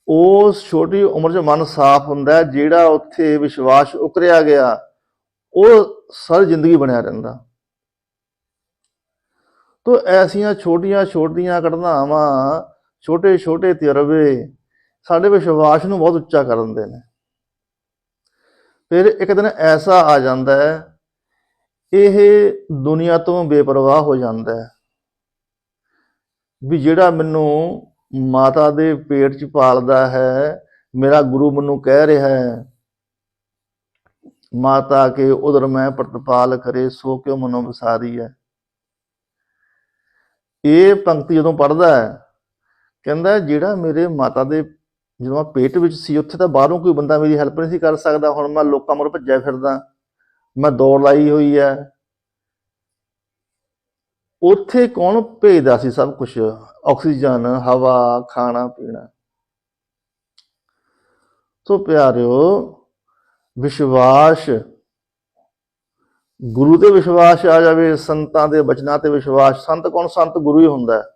ਉਸ ਛੋਟੀ ਉਮਰ 'ਚ ਮਨ ਸਾਫ਼ ਹੁੰਦਾ ਜਿਹੜਾ ਉੱਥੇ ਵਿਸ਼ਵਾਸ ਉਕਰਿਆ ਗਿਆ, ਉਹ ਸਾਰੀ ਜ਼ਿੰਦਗੀ ਬਣਿਆ ਰਹਿੰਦਾ। ਤੋ ਐਸੀਆਂ ਛੋਟੀਆਂ ਛੋਟੀਆਂ ਘਟਨਾਵਾਂ ਛੋਟੇ ਛੋਟੇ ਤਜਰਬੇ ਸਾਡੇ ਵਿਸ਼ਵਾਸ ਨੂੰ ਬਹੁਤ ਉੱਚਾ ਕਰ ਦਿੰਦੇ ਨੇ। ਫਿਰ ਇੱਕ ਦਿਨ ਐਸਾ ਆ ਜਾਂਦਾ ਹੈ, ਇਹ ਦੁਨੀਆ ਤੋਂ ਬੇਪਰਵਾਹ ਹੋ ਜਾਂਦਾ ਹੈ ਵੀ ਜਿਹੜਾ ਮੈਨੂੰ ਮਾਤਾ ਦੇ ਪੇਟ 'ਚ ਪਾਲਦਾ ਹੈ, ਮੇਰਾ ਗੁਰੂ ਮੈਨੂੰ ਕਹਿ ਰਿਹਾ ਹੈ, ਮਾਤਾ ਕੇ ਉਦਰ ਮੈਂ ਪ੍ਰਤਪਾਲ ਕਰੇ, ਸੋ ਕਿਉ ਮਨੋ ਵਿਸਾਰੀ ਹੈ। ਇਹ ਪੰਕਤੀ ਜਦੋਂ ਪੜਦਾ ਹੈ, ਕਹਿੰਦਾ ਜਿਹੜਾ ਮੇਰੇ ਮਾਤਾ ਦੇ ਜਦੋਂ ਮੈਂ ਪੇਟ ਵਿੱਚ ਸੀ, ਉੱਥੇ ਤਾਂ ਬਾਹਰੋਂ ਕੋਈ ਬੰਦਾ ਮੇਰੀ ਹੈਲਪ ਨਹੀਂ ਸੀ ਕਰ ਸਕਦਾ। ਹੁਣ ਮੈਂ ਲੋਕਾਂ ਮੋਰ ਭੱਜਿਆ ਫਿਰਦਾ। ਮੈਂ ਦੌੜ ਲਾਈ ਹੋਈ ਹੈ। ਉੱਥੇ ਕੌਣ ਭੇਜਦਾ ਸੀ ਸਭ ਕੁਝ ਆਕਸੀਜਨ, ਹਵਾ, ਖਾਣਾ, ਪੀਣਾ। ਸੋ ਪਿਆਰਿਓ, ਵਿਸ਼ਵਾਸ। ਗੁਰੂ ਤੇ ਵਿਸ਼ਵਾਸ ਆ ਜਾਵੇ, ਸੰਤਾਂ ਦੇ ਬਚਨਾਂ ਤੇ ਵਿਸ਼ਵਾਸ। ਸੰਤ ਕੌਣ? ਸੰਤ ਗੁਰੂ ਹੀ ਹੁੰਦਾ।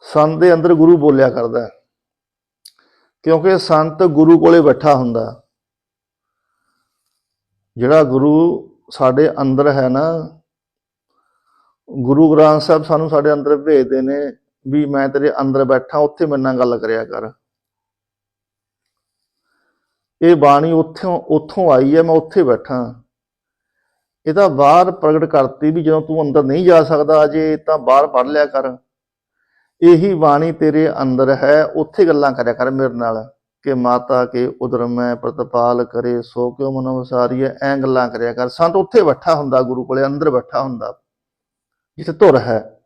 ਸੰਤ ਦੇ ਅੰਦਰ ਗੁਰੂ ਬੋਲਿਆ ਕਰਦਾ। ਹੈ ਕਿਉਂਕਿ ਸੰਤ ਗੁਰੂ ਕੋਲੇ ਬੈਠਾ ਹੁੰਦਾ। ਜਿਹੜਾ ਗੁਰੂ ਸਾਡੇ ਅੰਦਰ ਹੈ ਨਾ, ਗੁਰੂ ਗ੍ਰੰਥ ਸਾਹਿਬ ਸਾਨੂੰ ਸਾਡੇ ਅੰਦਰ ਭੇਜਦੇ ਨੇ ਵੀ ਮੈਂ ਤੇਰੇ ਅੰਦਰ ਬੈਠਾ, ਉੱਥੇ ਮੇਰੇ ਨਾਲ ਗੱਲ ਕਰਿਆ ਕਰ। ਇਹ ਬਾਣੀ ਉੱਥੋਂ ਉੱਥੋਂ ਆਈ ਹੈ, ਮੈਂ ਉੱਥੇ ਬੈਠਾ। ਇਹ ਤਾਂ ਬਾਹਰ ਪ੍ਰਗਟ ਕਰਤੀ ਵੀ ਜਦੋਂ ਤੂੰ ਅੰਦਰ ਨਹੀਂ ਜਾ ਸਕਦਾ ਅਜੇ, ਤਾਂ ਬਾਹਰ ਪੜ ਲਿਆ ਕਰ। ਇਹੀ ਬਾਣੀ ਤੇਰੇ ਅੰਦਰ ਹੈ, ਉੱਥੇ ਗੱਲਾਂ ਕਰਿਆ ਕਰ ਮੇਰੇ ਨਾਲ, ਕਿ ਮਾਤਾ ਕੇ ਉਦਰ ਮੈਂ ਪ੍ਰਤਪਾਲ ਕਰੇ, ਸੋ ਕਿਉ ਮਨੋ ਵਸਾਰੀਏ ਐ ਗੱਲਾਂ ਕਰਿਆ ਕਰ। ਸੰਤ ਉੱਥੇ ਬੈਠਾ ਹੁੰਦਾ, ਗੁਰੂ ਕੋਲੇ ਅੰਦਰ ਬੈਠਾ ਹੁੰਦਾ, ਜਿੱਥੇ ਧੁਰ ਹੈ।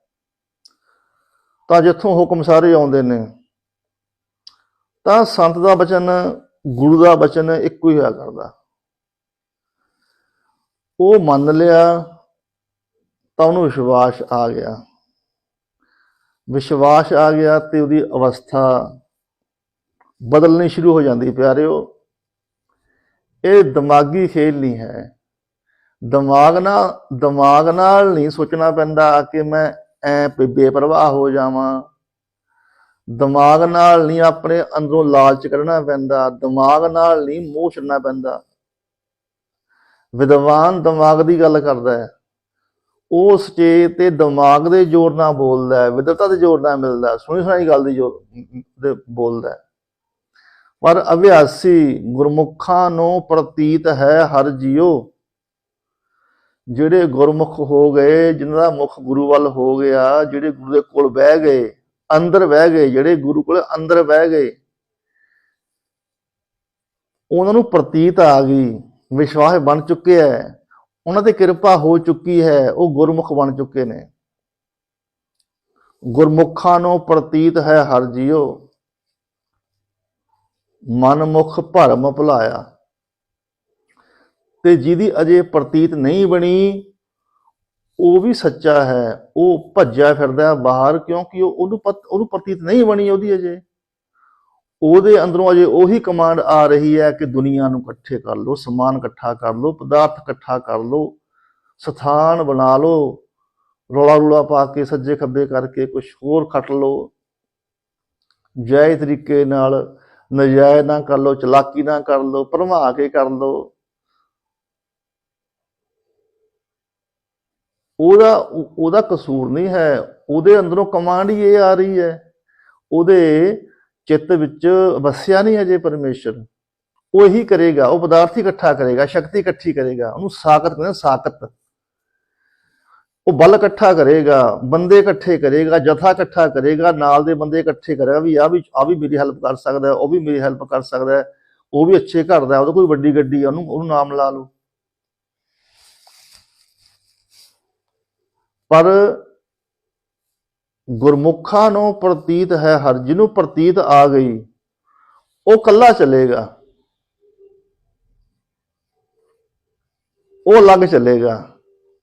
ਤਾਂ ਜਿੱਥੋਂ ਹੁਕਮ ਸਾਰੇ ਆਉਂਦੇ ਨੇ, ਤਾਂ ਸੰਤ ਦਾ ਬਚਨ, ਗੁਰੂ ਦਾ ਬਚਨ ਇੱਕੋ ਹੀ ਹੋਇਆ ਕਰਦਾ। ਉਹ ਮੰਨ ਲਿਆ, ਤਾਂ ਉਹਨੂੰ ਵਿਸ਼ਵਾਸ ਆ ਗਿਆ। ਵਿਸ਼ਵਾਸ ਆ ਗਿਆ ਤੇ ਉਹਦੀ ਅਵਸਥਾ ਬਦਲਣੀ ਸ਼ੁਰੂ ਹੋ ਜਾਂਦੀ, ਪਿਆਰਿਓ। ਇਹ ਦਿਮਾਗੀ ਖੇਲ ਨਹੀਂ ਹੈ। ਦਿਮਾਗ ਨਾਲ ਦਿਮਾਗ ਨਾਲ ਨਹੀਂ ਸੋਚਣਾ ਪੈਂਦਾ ਕਿ ਮੈਂ ਐ ਬੇਪਰਵਾਹ ਹੋ ਜਾਵਾਂ। ਦਿਮਾਗ ਨਾਲ ਨਹੀਂ ਆਪਣੇ ਅੰਦਰੋਂ ਲਾਲਚ ਕੱਢਣਾ ਪੈਂਦਾ। ਦਿਮਾਗ ਨਾਲ ਨਹੀਂ ਮੋਹ ਛੱਡਣਾ ਪੈਂਦਾ। ਵਿਦਵਾਨ ਦਿਮਾਗ ਦੀ ਗੱਲ ਕਰਦਾ ਹੈ। ਉਹ ਸਟੇਜ ਤੇ ਦਿਮਾਗ ਦੇ ਜ਼ੋਰ ਨਾਲ ਬੋਲਦਾ ਹੈ ਵਿਦਵਤਾ ਦੇ ਜ਼ੋਰ ਨਾਲ ਮਿਲਦਾ ਹੈ, ਸੁਣੀ ਸੁਣਾਈ ਗੱਲ ਦੀ ਜ਼ੋਰ ਦੇ ਬੋਲਦਾ ਪਰ ਅਭਿਆਸੀ ਗੁਰਮੁਖਾਂ ਨੂੰ ਪ੍ਰਤੀਤ ਹੈ ਹਰ ਜੀਉ ਜਿਹੜੇ ਗੁਰਮੁਖ ਹੋ ਗਏ ਜਿਨ੍ਹਾਂ ਦਾ ਮੁਖ ਗੁਰੂ ਵੱਲ ਹੋ ਗਿਆ ਜਿਹੜੇ ਗੁਰੂ ਦੇ ਕੋਲ ਬਹਿ ਗਏ ਅੰਦਰ ਬਹਿ ਗਏ ਜਿਹੜੇ ਗੁਰੂ ਕੋਲ ਅੰਦਰ ਬਹਿ ਗਏ ਉਹਨਾਂ ਨੂੰ ਪ੍ਰਤੀਤ ਆ ਗਈ ਵਿਸ਼ਵਾਸ ਬਣ ਚੁੱਕਿਆ ਹੈ। ਉਹਨਾਂ ਤੇ ਕਿਰਪਾ ਹੋ ਚੁੱਕੀ ਹੈ, ਉਹ ਗੁਰਮੁਖ ਬਣ ਚੁੱਕੇ ਨੇ। ਗੁਰਮੁਖਾਂ ਨੂੰ ਪ੍ਰਤੀਤ ਹੈ ਹਰ ਜੀਉ। ਮਨਮੁਖ ਭਰਮ ਭੁਲਾਇਆ। ਤੇ ਜਿਹਦੀ ਅਜੇ ਪ੍ਰਤੀਤ ਨਹੀਂ ਬਣੀ, ਉਹ ਵੀ ਸੱਚਾ ਹੈ। ਉਹ ਭੱਜਿਆ ਫਿਰਦਾ ਬਾਹਰ ਕਿਉਂਕਿ ਉਹਨੂੰ ਉਹਨੂੰ ਪ੍ਰਤੀਤ ਨਹੀਂ ਬਣੀ ਉਹਦੀ ਅਜੇ। ਉਹਦੇ ਅੰਦਰੋਂ ਅਜੇ ਉਹੀ ਕਮਾਂਡ ਆ ਰਹੀ ਹੈ ਕਿ ਦੁਨੀਆ ਨੂੰ ਇਕੱਠੇ ਕਰ ਲਓ, ਸਮਾਨ ਇਕੱਠਾ ਕਰ ਲਓ, ਪਦਾਰਥ ਇਕੱਠਾ ਕਰ ਲਓ, ਸਥਾਨ ਬਣਾ ਲਓ, ਰੌਲਾ ਰੂਲਾ ਪਾ ਕੇ, ਸੱਜੇ ਖੱਬੇ ਕਰਕੇ ਕੁਝ ਹੋਰ ਖੱਟ ਲਓ। ਜਾਇਜ਼ ਤਰੀਕੇ ਨਾਲ ਨਜਾਇਜ਼ ਨਾ ਕਰ ਲਓ, ਚਲਾਕੀ ਨਾ ਕਰ ਲਓ, ਭਰਮਾ ਕੇ ਕਰ ਲਓ। ਉਹਦਾ ਉਹਦਾ ਕਸੂਰ ਨਹੀਂ ਹੈ, ਉਹਦੇ ਅੰਦਰੋਂ ਕਮਾਂਡ ਹੀ ਇਹ ਆ ਰਹੀ ਹੈ। ਉਹਦੇ ਚਿੱਤ ਵਿੱਚ ਵਸਿਆ ਨਹੀਂ ਅਜੇ ਪਰਮੇਸ਼ਰ। ਉਹ ਇਹੀ ਕਰੇਗਾ ਉਹ ਪਦਾਰਥ ਹੀ ਇਕੱਠਾ ਕਰੇਗਾ ਸ਼ਕਤੀ ਇਕੱਠੀ ਕਰੇਗਾ ਉਹਨੂੰ ਸਾਕਤ ਕਹਿੰਦੇ ਸਾਕਤ ਉਹ ਬਲ ਇਕੱਠਾ ਕਰੇਗਾ ਬੰਦੇ ਇਕੱਠੇ ਕਰੇਗਾ ਜਥਾ ਇਕੱਠਾ ਕਰੇਗਾ ਨਾਲ ਦੇ ਬੰਦੇ ਇਕੱਠੇ ਕਰੇਗਾ ਵੀ ਆ ਵੀ ਆ ਵੀ ਮੇਰੀ ਹੈਲਪ ਕਰ ਸਕਦਾ ਉਹ ਵੀ ਮੇਰੀ ਹੈਲਪ ਕਰ ਸਕਦਾ ਉਹ ਵੀ ਅੱਛੇ ਘਰ ਦਾ ਹੈ, ਉਹਦਾ ਕੋਈ ਵੱਡੀ ਗੱਡੀ ਆ ਉਹਨੂੰ ਉਹਨੂੰ ਨਾਮ ਲਾ ਲਓ। ਪਰ ਗੁਰਮੁਖਾਂ ਨੂੰ ਪ੍ਰਤੀਤ ਹੈ ਹਰ, ਜਿਹਨੂੰ ਪ੍ਰਤੀਤ ਆ ਗਈ, ਉਹ ਕੱਲਾ ਚੱਲੇਗਾ। ਉਹ ਅਲੱਗ ਚੱਲੇਗਾ।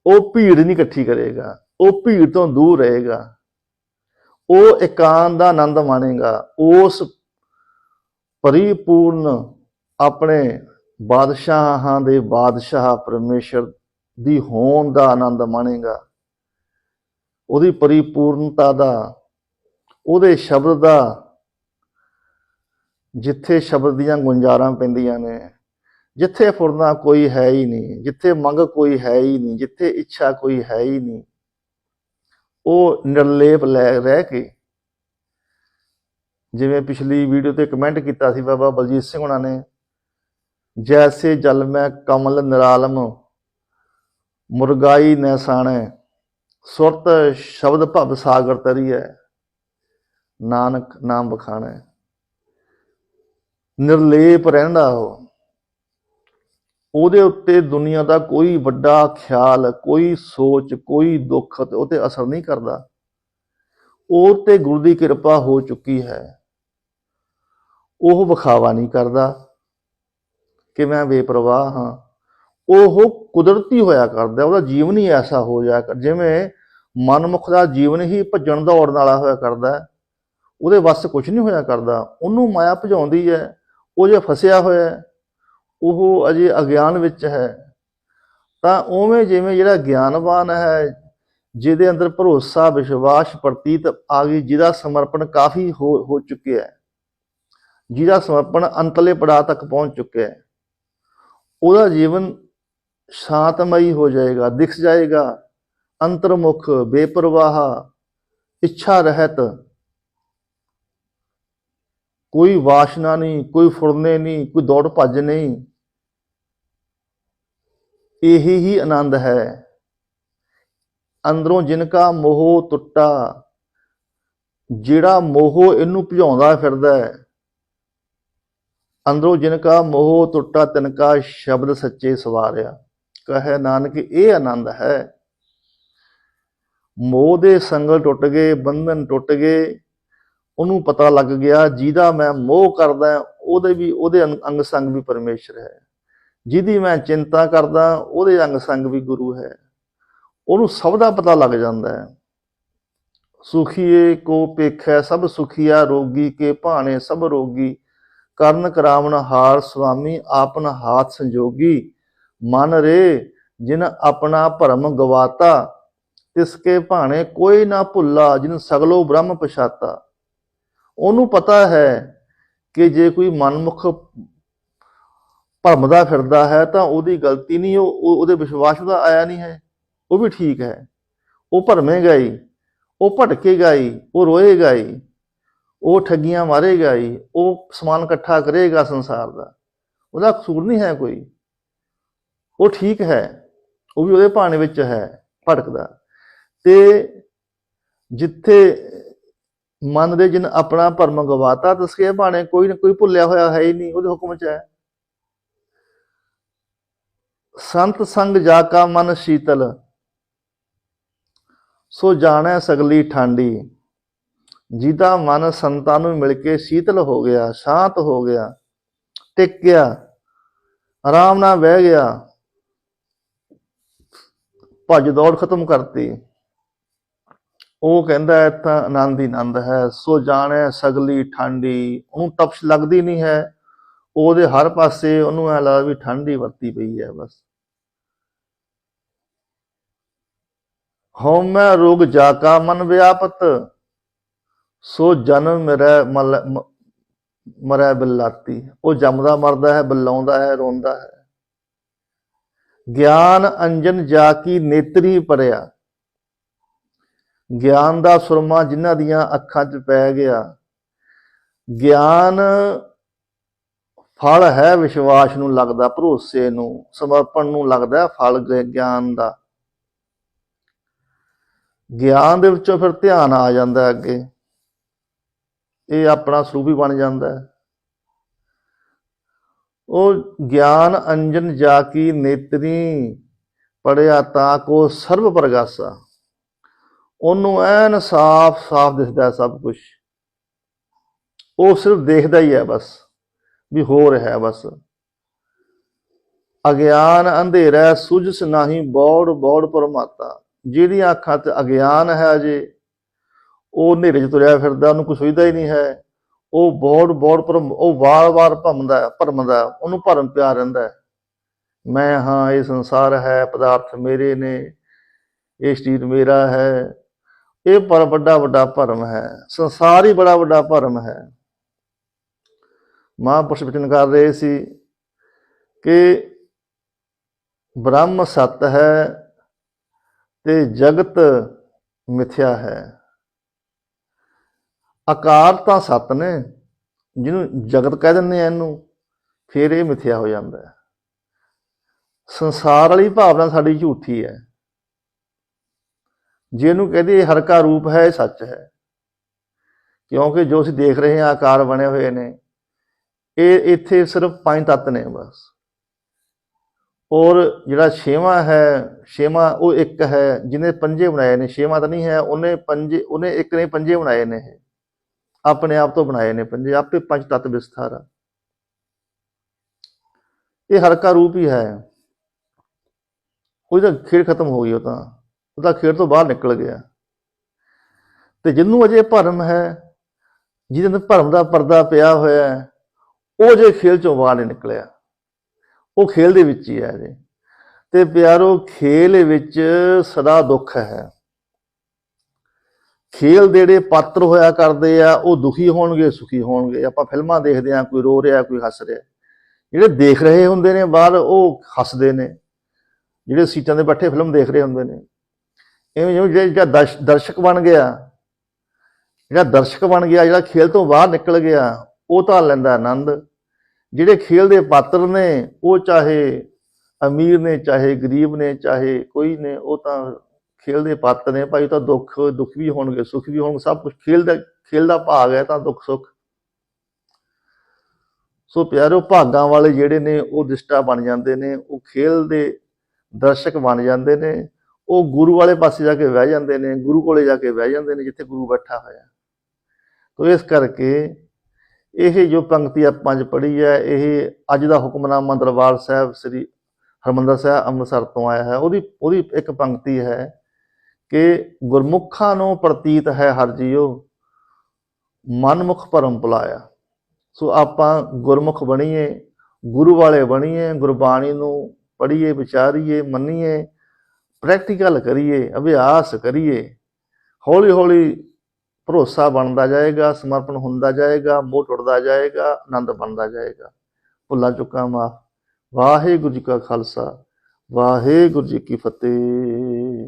ਉਹ ਭੀੜ ਨਹੀਂ ਇਕੱਠੀ ਕਰੇਗਾ। ਉਹ ਭੀੜ ਤੋਂ ਦੂਰ ਰਹੇਗਾ। ਉਹ ਇਕਾਂਤ ਦਾ ਆਨੰਦ ਮਾਣੇਗਾ। ਉਸ ਪਰਿਪੂਰਨ ਆਪਣੇ ਬਾਦਸ਼ਾਹਾਂ ਦੇ ਬਾਦਸ਼ਾਹ ਪਰਮੇਸ਼ਰ ਦੀ ਹੋਂਦ ਦਾ ਆਨੰਦ ਮਾਣੇਗਾ। ਉਹਦੀ ਪਰਿਪੂਰਨਤਾ ਦਾ, ਉਹਦੇ ਸ਼ਬਦ ਦਾ, ਜਿੱਥੇ ਸ਼ਬਦ ਦੀਆਂ ਗੁੰਜਾਰਾਂ ਪੈਂਦੀਆਂ ਨੇ, ਜਿੱਥੇ ਫੁਰਨਾ ਕੋਈ ਹੈ ਹੀ ਨਹੀਂ, ਜਿੱਥੇ ਮੰਗ ਕੋਈ ਹੈ ਹੀ ਨਹੀਂ, ਜਿੱਥੇ ਇੱਛਾ ਕੋਈ ਹੈ ਹੀ ਨਹੀਂ, ਉਹ ਨਿਰਲੇਪ ਲੈ, ਰਹਿ ਕੇ ਜਿਵੇਂ ਪਿਛਲੀ ਵੀਡੀਓ ਤੇ ਕਮੈਂਟ ਕੀਤਾ ਸੀ ਬਾਬਾ ਬਲਜੀਤ ਸਿੰਘ ਉਹਨਾਂ ਨੇ, ਜੈਸੇ ਜਲ ਮੈਂ ਕਮਲ ਨਿਰਾਲਮ, ਮੁਰਗਾਈ ਨੈ ਸੁਰਤ ਸ਼ਬਦ ਭਵ ਸਾਗਰ ਤਰੀ ਹੈ ਨਾਨਕ ਨਾਮ ਬਖਾਣੈ ਨਿਰਲੇਪ ਰਹਿੰਦਾ ਉਹ। ਉਹਦੇ ਉੱਤੇ ਦੁਨੀਆ ਦਾ ਕੋਈ ਵੱਡਾ ਖਿਆਲ, ਕੋਈ ਸੋਚ, ਕੋਈ ਦੁੱਖ ਤੇ ਉਹ ਤੇ ਅਸਰ ਨਹੀਂ ਕਰਦਾ। ਉਹ ਤੇ ਗੁਰੂ ਦੀ ਕਿਰਪਾ ਹੋ ਚੁੱਕੀ ਹੈ। ਉਹ ਵਿਖਾਵਾ ਨਹੀਂ ਕਰਦਾ। ਕਿ ਮੈਂ ਬੇਪਰਵਾਹ ਹਾਂ। ਉਹ ਕੁਦਰਤੀ ਹੋਇਆ ਕਰਦਾ। ਉਹਦਾ ਜੀਵਨ ਹੀ ਐਸਾ ਹੋ ਜਾਇਆ ਕਰ, ਜਿਵੇਂ ਮਨਮੁਖ ਦਾ ਜੀਵਨ ਹੀ ਭੱਜਣ ਦੌੜਨ ਵਾਲਾ ਹੋਇਆ ਕਰਦਾ ਹੈ। ਉਹਦੇ ਵੱਸ ਕੁਝ ਨਹੀਂ ਹੋਇਆ ਕਰਦਾ। ਉਹਨੂੰ ਮਾਇਆ ਭਜਾਉਂਦੀ ਹੈ। ਉਹ ਜੇ ਫਸਿਆ ਹੋਇਆ ਹੈ, ਉਹ ਅਜੇ ਅਗਿਆਨ ਵਿੱਚ ਹੈ। ਤਾਂ ਉਵੇਂ ਜਿਵੇਂ ਜਿਹੜਾ ਗਿਆਨਵਾਨ ਹੈ, ਜਿਹਦੇ ਅੰਦਰ ਭਰੋਸਾ, ਵਿਸ਼ਵਾਸ ਪ੍ਰਤੀਤ ਆ ਗਈ, ਜਿਹਦਾ ਸਮਰਪਣ ਕਾਫੀ ਹੋ ਹੋ ਚੁੱਕਿਆ ਹੈ। ਜਿਹਦਾ ਸਮਰਪਣ ਅੰਤਲੇ ਪੜਾਅ ਤੱਕ ਪਹੁੰਚ ਚੁੱਕਿਆ ਹੈ। ਉਹਦਾ ਜੀਵਨ ਸ਼ਾਂਤਮਈ ਹੋ ਜਾਏਗਾ, ਦਿਖ ਜਾਏਗਾ। ਅੰਤਰਮੁਖ, ਬੇਪਰਵਾਹ, ਇੱਛਾ ਰਹਿਤ। ਕੋਈ ਵਾਸ਼ਨਾ ਨਹੀਂ, ਕੋਈ ਫੁਰਨੇ ਨਹੀਂ, ਕੋਈ ਦੌੜ ਭੱਜ ਨਹੀਂ। ਇਹੀ ਹੀ ਆਨੰਦ ਹੈ। ਅੰਦਰੋਂ ਜਿਨਕਾ ਮੋਹ ਟੁੱਟਾ, ਜਿਹੜਾ ਮੋਹ ਇਹਨੂੰ ਭਜਾਉਂਦਾ ਫਿਰਦਾ ਹੈ, ਅੰਦਰੋਂ ਜਿਨਕਾ ਮੋਹ ਟੁੱਟਾ, ਤਿਨਕਾ ਸ਼ਬਦ ਸੱਚੇ ਸਵਾਰਿਆ। ਕਹੇ ਨਾਨਕ, ਇਹ ਆਨੰਦ ਹੈ। ਮੋਹ ਦੇ ਸੰਗਲ ਟੁੱਟ ਗਏ, ਬੰਧਨ ਟੁੱਟ ਗਏ। ਉਹਨੂੰ ਪਤਾ ਲੱਗ ਗਿਆ, ਜਿਹਦਾ ਮੈਂ ਮੋਹ ਕਰਦਾ, ਉਹਦੇ ਵੀ, ਉਹਦੇ ਅੰਗ ਅੰਗ ਸੰਗ ਵੀ ਪਰਮੇਸ਼ਰ ਹੈ। ਜਿਹਦੀ ਮੈਂ ਚਿੰਤਾ ਕਰਦਾ, ਉਹਦੇ ਅੰਗ ਸੰਗ ਵੀ ਗੁਰੂ ਹੈ। ਉਹਨੂੰ ਸਭ ਦਾ ਪਤਾ ਲੱਗ ਜਾਂਦਾ ਹੈ। ਸੁਖੀਏ ਕੋ ਪੇਖੈ, ਸਭ ਸੁਖੀਆ ਰੋਗੀ ਕੇ ਭਾਣੇ, ਸਭ ਰੋਗੀ। ਕਰਨ ਕਰਾਵਣ ਹਾਰ ਸੁਆਮੀ, ਆਪਨ ਹਾਥ ਸੰਜੋਗੀ। ਮਨ ਰੇ, ਜਿਨ ਆਪਣਾ ਭਰਮ ਗਵਾਤਾ ਤਿਸਕੇ ਭਾਣੇ ਕੋਈ ਨਾ ਭੁੱਲਾ ਜਿਨ ਸਗਲੋ ਬ੍ਰਹਮ ਪਛਾਤਾ। ਉਹਨੂੰ ਪਤਾ ਹੈ ਕਿ ਜੇ ਕੋਈ ਮਨਮੁਖ ਭਰਮਦਾ ਫਿਰਦਾ ਹੈ ਤਾਂ ਉਹਦੀ ਗਲਤੀ ਨਹੀਂ, ਉਹ ਉਹਦੇ ਵਿਸ਼ਵਾਸ ਦਾ ਆਇਆ ਨਹੀਂ ਹੈ। ਉਹ ਵੀ ਠੀਕ ਹੈ। ਉਹ ਭਰਮੇਗਾ ਹੀ ਉਹ ਭਟਕੇਗਾ ਹੀ ਉਹ ਰੋਏਗਾ ਹੀ ਉਹ ਠੱਗੀਆਂ ਮਾਰੇਗਾ ਹੀ ਉਹ ਸਮਾਨ ਇਕੱਠਾ ਕਰੇਗਾ ਸੰਸਾਰ ਦਾ। ਉਹਦਾ ਕਸੂਰ ਨਹੀਂ ਹੈ ਕੋਈ। ਉਹ ਠੀਕ ਹੈ। ਉਹ ਵੀ ਉਹਦੇ ਭਾਣੇ ਵਿੱਚ ਹੈ, ਭਟਕਦਾ। ਤੇ ਜਿੱਥੇ ਮਨ ਦੇ ਜਿਨ ਆਪਣਾ ਭਰਮ ਗਵਾਤਾ ਤਸਕੇ ਭਾਣੇ ਕੋਈ ਨਾ ਕੋਈ ਭੁੱਲਿਆ ਹੋਇਆ ਹੈ ਹੀ ਨਹੀਂ, ਉਹਦੇ ਹੁਕਮ ਚ ਹੈ। ਸੰਤ ਸੰਗ ਜਾ ਕਾ ਮਨ ਸ਼ੀਤਲ, ਸੋ ਜਾਣੈ ਸਗਲੀ ਠਾਂਡੀ। ਜਿਹਦਾ ਮਨ ਸੰਤਾਂ ਨੂੰ ਮਿਲ ਕੇ ਸ਼ੀਤਲ ਹੋ ਗਿਆ, ਸ਼ਾਂਤ ਹੋ ਗਿਆ ਟਿਕ ਗਿਆ ਆਰਾਮ ਨਾਲ ਬਹਿ ਗਿਆ, ਭੱਜ ਦੌੜ ਖਤਮ ਕਰਤੀ। ਉਹ ਕਹਿੰਦਾ ਹੈ ਤਾਂ ਆਨੰਦ ਹੀ ਆਨੰਦ ਹੈ, ਸੋ ਜਾਣੈ ਸਗਲੀ ਠੰਡੀ। ਉਹਨੂੰ ਤਪਸ਼ ਲੱਗਦੀ ਨਹੀਂ ਹੈ। ਉਹਦੇ ਹਰ ਪਾਸੇ ਉਹਨੂੰ ਐ ਲੱਗਦਾ ਵੀ ਠੰਡੀ ਵਰਤੀ ਪਈ ਹੈ ਬਸ। ਹਉਮੈ ਰੋਗ ਜਾ ਕਾ ਮਨ ਵਿਆਪਤ, ਸੋ ਜਨਮ ਮਰੈ ਮਲ- ਮਰੈ ਬਿਲਾਤੀ। ਉਹ ਜੰਮਦਾ ਮਰਦਾ ਹੈ, ਬੁਲਾਉਂਦਾ ਹੈ, ਰੋਂਦਾ ਹੈ। ਗਿਆਨ ਅੰਜਨ ਜਾ ਕੀ ਨੇਤਰੀ ਪਰਿਆ। ਗਿਆਨ ਦਾ ਸੁਰਮਾ ਜਿਨ੍ਹਾਂ ਦੀਆਂ ਅੱਖਾਂ 'ਚ ਪੈ ਗਿਆ। ਗਿਆਨ ਫਲ ਹੈ, ਵਿਸ਼ਵਾਸ ਨੂੰ ਲੱਗਦਾ, ਭਰੋਸੇ ਨੂੰ, ਸਮਰਪਣ ਨੂੰ ਲੱਗਦਾ ਫਲ ਗਿਆਨ ਦਾ। ਗਿਆਨ ਦੇ ਵਿੱਚੋਂ ਫਿਰ ਧਿਆਨ ਆ ਜਾਂਦਾ ਅੱਗੇ। ਇਹ ਆਪਣਾ ਸਰੂਪ ਹੀ ਬਣ ਜਾਂਦਾ ਹੈ। ਉਹ ਗਿਆਨ ਅੰਜਨ ਜਾ ਕੀ ਨੇਤਰੀ ਪੜਿਆ ਤਾਂ ਕੋ ਸਰਬ ਪ੍ਰਗਾਸਾ। ਉਹਨੂੰ ਐਨ ਸਾਫ਼ ਸਾਫ਼ ਦਿਸਦਾ ਹੈ ਸਭ ਕੁਝ ਉਹ ਸਿਰਫ ਦੇਖਦਾ ਹੀ ਹੈ ਬਸ, ਵੀ ਹੋ ਰਿਹਾ ਹੈ ਬਸ। ਅਗਿਆਨ ਅੰਧੇਰਾ ਸੁਝਸ ਨਹੀਂ ਬੌੜ ਬੌੜ ਪਰਮਾਤਾ ਜਿਹਦੀਆਂ ਅੱਖਾਂ 'ਚ ਅਗਿਆਨ ਹੈ ਜੇ ਉਹ ਹਨੇਰੇ 'ਚ ਤੁਰਿਆ ਫਿਰਦਾ, ਉਹਨੂੰ ਕੁਝ ਸੁਝਦਾ ਹੀ ਨਹੀਂ ਹੈ। ਉਹ ਬੌੜ ਬੌੜ ਪਰ ਉਹ ਵਾਰ-ਵਾਰ ਭੰਮਦਾ ਭਰਮਦਾ ਉਹਨੂੰ ਭਰਮ ਪਿਆ ਰਹਿੰਦਾ ਮੈਂ ਹਾਂ, ਇਹ ਸੰਸਾਰ ਹੈ, ਪਦਾਰਥ ਮੇਰੇ ਨੇ, ਇਹ ਸਰੀਰ ਮੇਰਾ ਹੈ। ਇਹ ਪਰ ਵੱਡਾ ਵੱਡਾ ਭਰਮ ਹੈ, ਸੰਸਾਰ ਹੀ ਬੜਾ ਵੱਡਾ ਭਰਮ ਹੈ। ਮਹਾਂਪੁਰਸ਼ ਬਚਨ ਕਰ ਰਹੇ ਸੀ ਕਿ ਬ੍ਰਹਮ ਸਤ ਹੈ ਤੇ ਜਗਤ ਮਿਥਿਆ ਹੈ। ਆਕਾਰ ਤਾਂ ਸਤ ਨੇ, ਜਿਹਨੂੰ ਜਗਤ ਕਹਿ ਦਿੰਦੇ ਆ ਇਹਨੂੰ, ਫਿਰ ਇਹ ਮਿਥਿਆ ਹੋ ਜਾਂਦਾ ਹੈ। ਸੰਸਾਰ ਵਾਲੀ ਭਾਵਨਾ ਸਾਡੀ ਝੂਠੀ ਹੈ। ਜਿਹਨੂੰ ਕਹਦੇ ਹਰ ਕਾ ਰੂਪ ਹੈ, ਇਹ ਸੱਚ ਹੈ। ਕਿਉਂਕਿ ਜੋ ਅਸੀਂ ਦੇਖ ਰਹੇ ਹਾਂ, ਆਕਾਰ ਬਣੇ ਹੋਏ ਨੇ, ਇਹ ਇੱਥੇ ਸਿਰਫ ਪੰਜ ਤੱਤ ਨੇ ਬਸ। ਔਰ ਜਿਹੜਾ ਛੇਵਾਂ ਹੈ, ਛੇਵਾਂ ਉਹ ਇੱਕ ਹੈ, ਜਿਹਨੇ ਪੰਜੇ ਬਣਾਏ ਨੇ। ਛੇਵਾਂ ਤਾਂ ਨਹੀਂ ਹੈ, ਉਹਨੇ ਪੰਜੇ, ਉਹਨੇ ਇੱਕ ਨੇ ਪੰਜੇ ਬਣਾਏ ਨੇ ਇਹ। ਆਪਣੇ ਆਪ ਤੋਂ ਬਣਾਏ ਨੇ ਪੰਜੇ, ਆਪੇ ਪੰਜ ਤੱਤ ਵਿਸਥਾਰ ਆ। ਇਹ ਹਰ ਕਾ ਰੂਪ ਹੀ ਹੈ। ਉਹਦਾ ਖੇਡ ਖਤਮ ਹੋ ਗਈ ਉਹ ਤਾਂ। ਉਹਦਾ ਖੇਡ ਤੋਂ ਬਾਹਰ ਨਿਕਲ ਗਿਆ। ਤੇ ਜਿਹਨੂੰ ਅਜੇ ਭਰਮ ਹੈ, ਜਿਹਦੇ ਅੰਦਰ ਭਰਮ ਦਾ ਪਰਦਾ ਪਿਆ ਹੋਇਆ ਹੈ, ਉਹ ਜੇ ਖੇਲ ਚੋਂ ਬਾਹਰ ਨਹੀਂ ਨਿਕਲਿਆ। ਉਹ ਖੇਲ ਦੇ ਵਿੱਚ ਹੀ ਹੈ ਅਜੇ। ਤੇ ਪਿਆਰੋ ਖੇਲ ਵਿੱਚ ਸਦਾ ਦੁੱਖ ਹੈ। ਖੇਲ ਦੇ ਜਿਹੜੇ ਪਾਤਰ ਹੋਇਆ ਕਰਦੇ ਆ, ਉਹ ਦੁਖੀ ਹੋਣਗੇ, ਸੁਖੀ ਹੋਣਗੇ। ਆਪਾਂ ਫਿਲਮਾਂ ਦੇਖਦੇ ਆ ਕੋਈ ਰੋ ਰਿਹਾ, ਕੋਈ ਹੱਸ ਰਿਹਾ। ਜਿਹੜੇ ਦੇਖ ਰਹੇ ਹੁੰਦੇ ਨੇ ਬਾਹਰ, ਉਹ ਹੱਸਦੇ ਨੇ। ਜਿਹੜੇ ਸੀਟਾਂ ਤੇ ਬੈਠੇ ਫਿਲਮ ਦੇਖ ਰਹੇ ਹੁੰਦੇ ਨੇ। ਇਵੇਂ ਜਿਵੇਂ ਜਿਹੜਾ ਜਿਹੜਾ ਦਰਸ਼- ਦਰਸ਼ਕ ਬਣ ਗਿਆ। ਜਿਹੜਾ ਦਰਸ਼ਕ ਬਣ ਗਿਆ, ਜਿਹੜਾ ਖੇਲ ਤੋਂ ਬਾਹਰ ਨਿਕਲ ਗਿਆ, ਉਹ ਤਾਂ ਲੈਂਦਾ ਆਨੰਦ। ਜਿਹੜੇ ਖੇਲ ਦੇ ਪਾਤਰ ਨੇ, ਉਹ ਚਾਹੇ ਅਮੀਰ ਨੇ, ਚਾਹੇ ਗਰੀਬ ਨੇ, ਚਾਹੇ ਕੋਈ ਨੇ, ਉਹ ਤਾਂ ਖੇਲ ਦੇ ਪਾਤਰ ਨੇ। ਭਾਈ ਉਹ ਤਾਂ ਦੁੱਖ ਦੁੱਖ ਵੀ ਹੋਣਗੇ, ਸੁੱਖ ਵੀ ਹੋਣਗੇ। ਸਭ ਕੁਝ ਖੇਲ ਦਾ ਖੇਲ ਦਾ ਭਾਗ ਹੈ ਤਾਂ ਦੁੱਖ, ਸੁੱਖ। ਸੋ ਪਿਆਰੋ, ਭਾਗਾਂ ਵਾਲੇ ਜਿਹੜੇ ਨੇ, ਉਹ ਦਿਸ਼ਟਾ ਬਣ ਜਾਂਦੇ ਨੇ। ਉਹ ਖੇਲ ਦੇ ਦਰਸ਼ਕ ਬਣ ਜਾਂਦੇ ਨੇ। ਉਹ ਗੁਰੂ ਵਾਲੇ ਪਾਸੇ ਜਾ ਕੇ ਬਹਿ ਜਾਂਦੇ ਨੇ, ਗੁਰੂ ਕੋਲੇ ਜਾ ਕੇ ਬਹਿ ਜਾਂਦੇ ਨੇ ਜਿੱਥੇ ਗੁਰੂ ਬੈਠਾ ਹੋਇਆ। ਤੋ ਇਸ ਕਰਕੇ ਇਹ ਜੋ ਪੰਕਤੀ ਆਪਾਂ ਅੱਜ ਪੜ੍ਹੀ ਹੈ, ਇਹ ਅੱਜ ਦਾ ਹੁਕਮਨਾਮਾ ਦਰਬਾਰ ਸਾਹਿਬ ਸ੍ਰੀ ਹਰਮੰਦਰ ਸਾਹਿਬ ਅੰਮ੍ਰਿਤਸਰ ਤੋਂ ਆਇਆ ਹੈ। ਉਹਦੀ ਉਹਦੀ ਇੱਕ ਪੰਕਤੀ ਹੈ ਕਿ ਗੁਰਮੁਖਾਂ ਨੂੰ ਪ੍ਰਤੀਤ ਹੈ ਹਰ ਜੀਓ ਮਨਮੁਖ ਭਰਮ ਭੁਲਾਇਆ। ਸੋ ਆਪਾਂ ਗੁਰਮੁਖ ਬਣੀਏ, ਗੁਰੂ ਵਾਲੇ ਬਣੀਏ, ਗੁਰਬਾਣੀ ਨੂੰ ਪੜ੍ਹੀਏ, ਵਿਚਾਰੀਏ, ਮੰਨੀਏ ਪ੍ਰੈਕਟੀਕਲ ਕਰੀਏ, ਅਭਿਆਸ ਕਰੀਏ ਹੌਲੀ ਹੌਲੀ ਭਰੋਸਾ ਬਣਦਾ ਜਾਏਗਾ, ਸਮਰਪਣ ਹੁੰਦਾ ਜਾਏਗਾ, ਮੋਹ ਟੁੱਟਦਾ ਜਾਏਗਾ, ਆਨੰਦ ਬਣਦਾ ਜਾਏਗਾ। ਭੁੱਲਾਂ ਚੁੱਕਾਂ ਮਾਫ। ਵਾਹਿਗੁਰੂ ਜੀ ਕਾ ਖਾਲਸਾ, ਵਾਹਿਗੁਰੂ ਜੀ ਕੀ ਫਤਿਹ।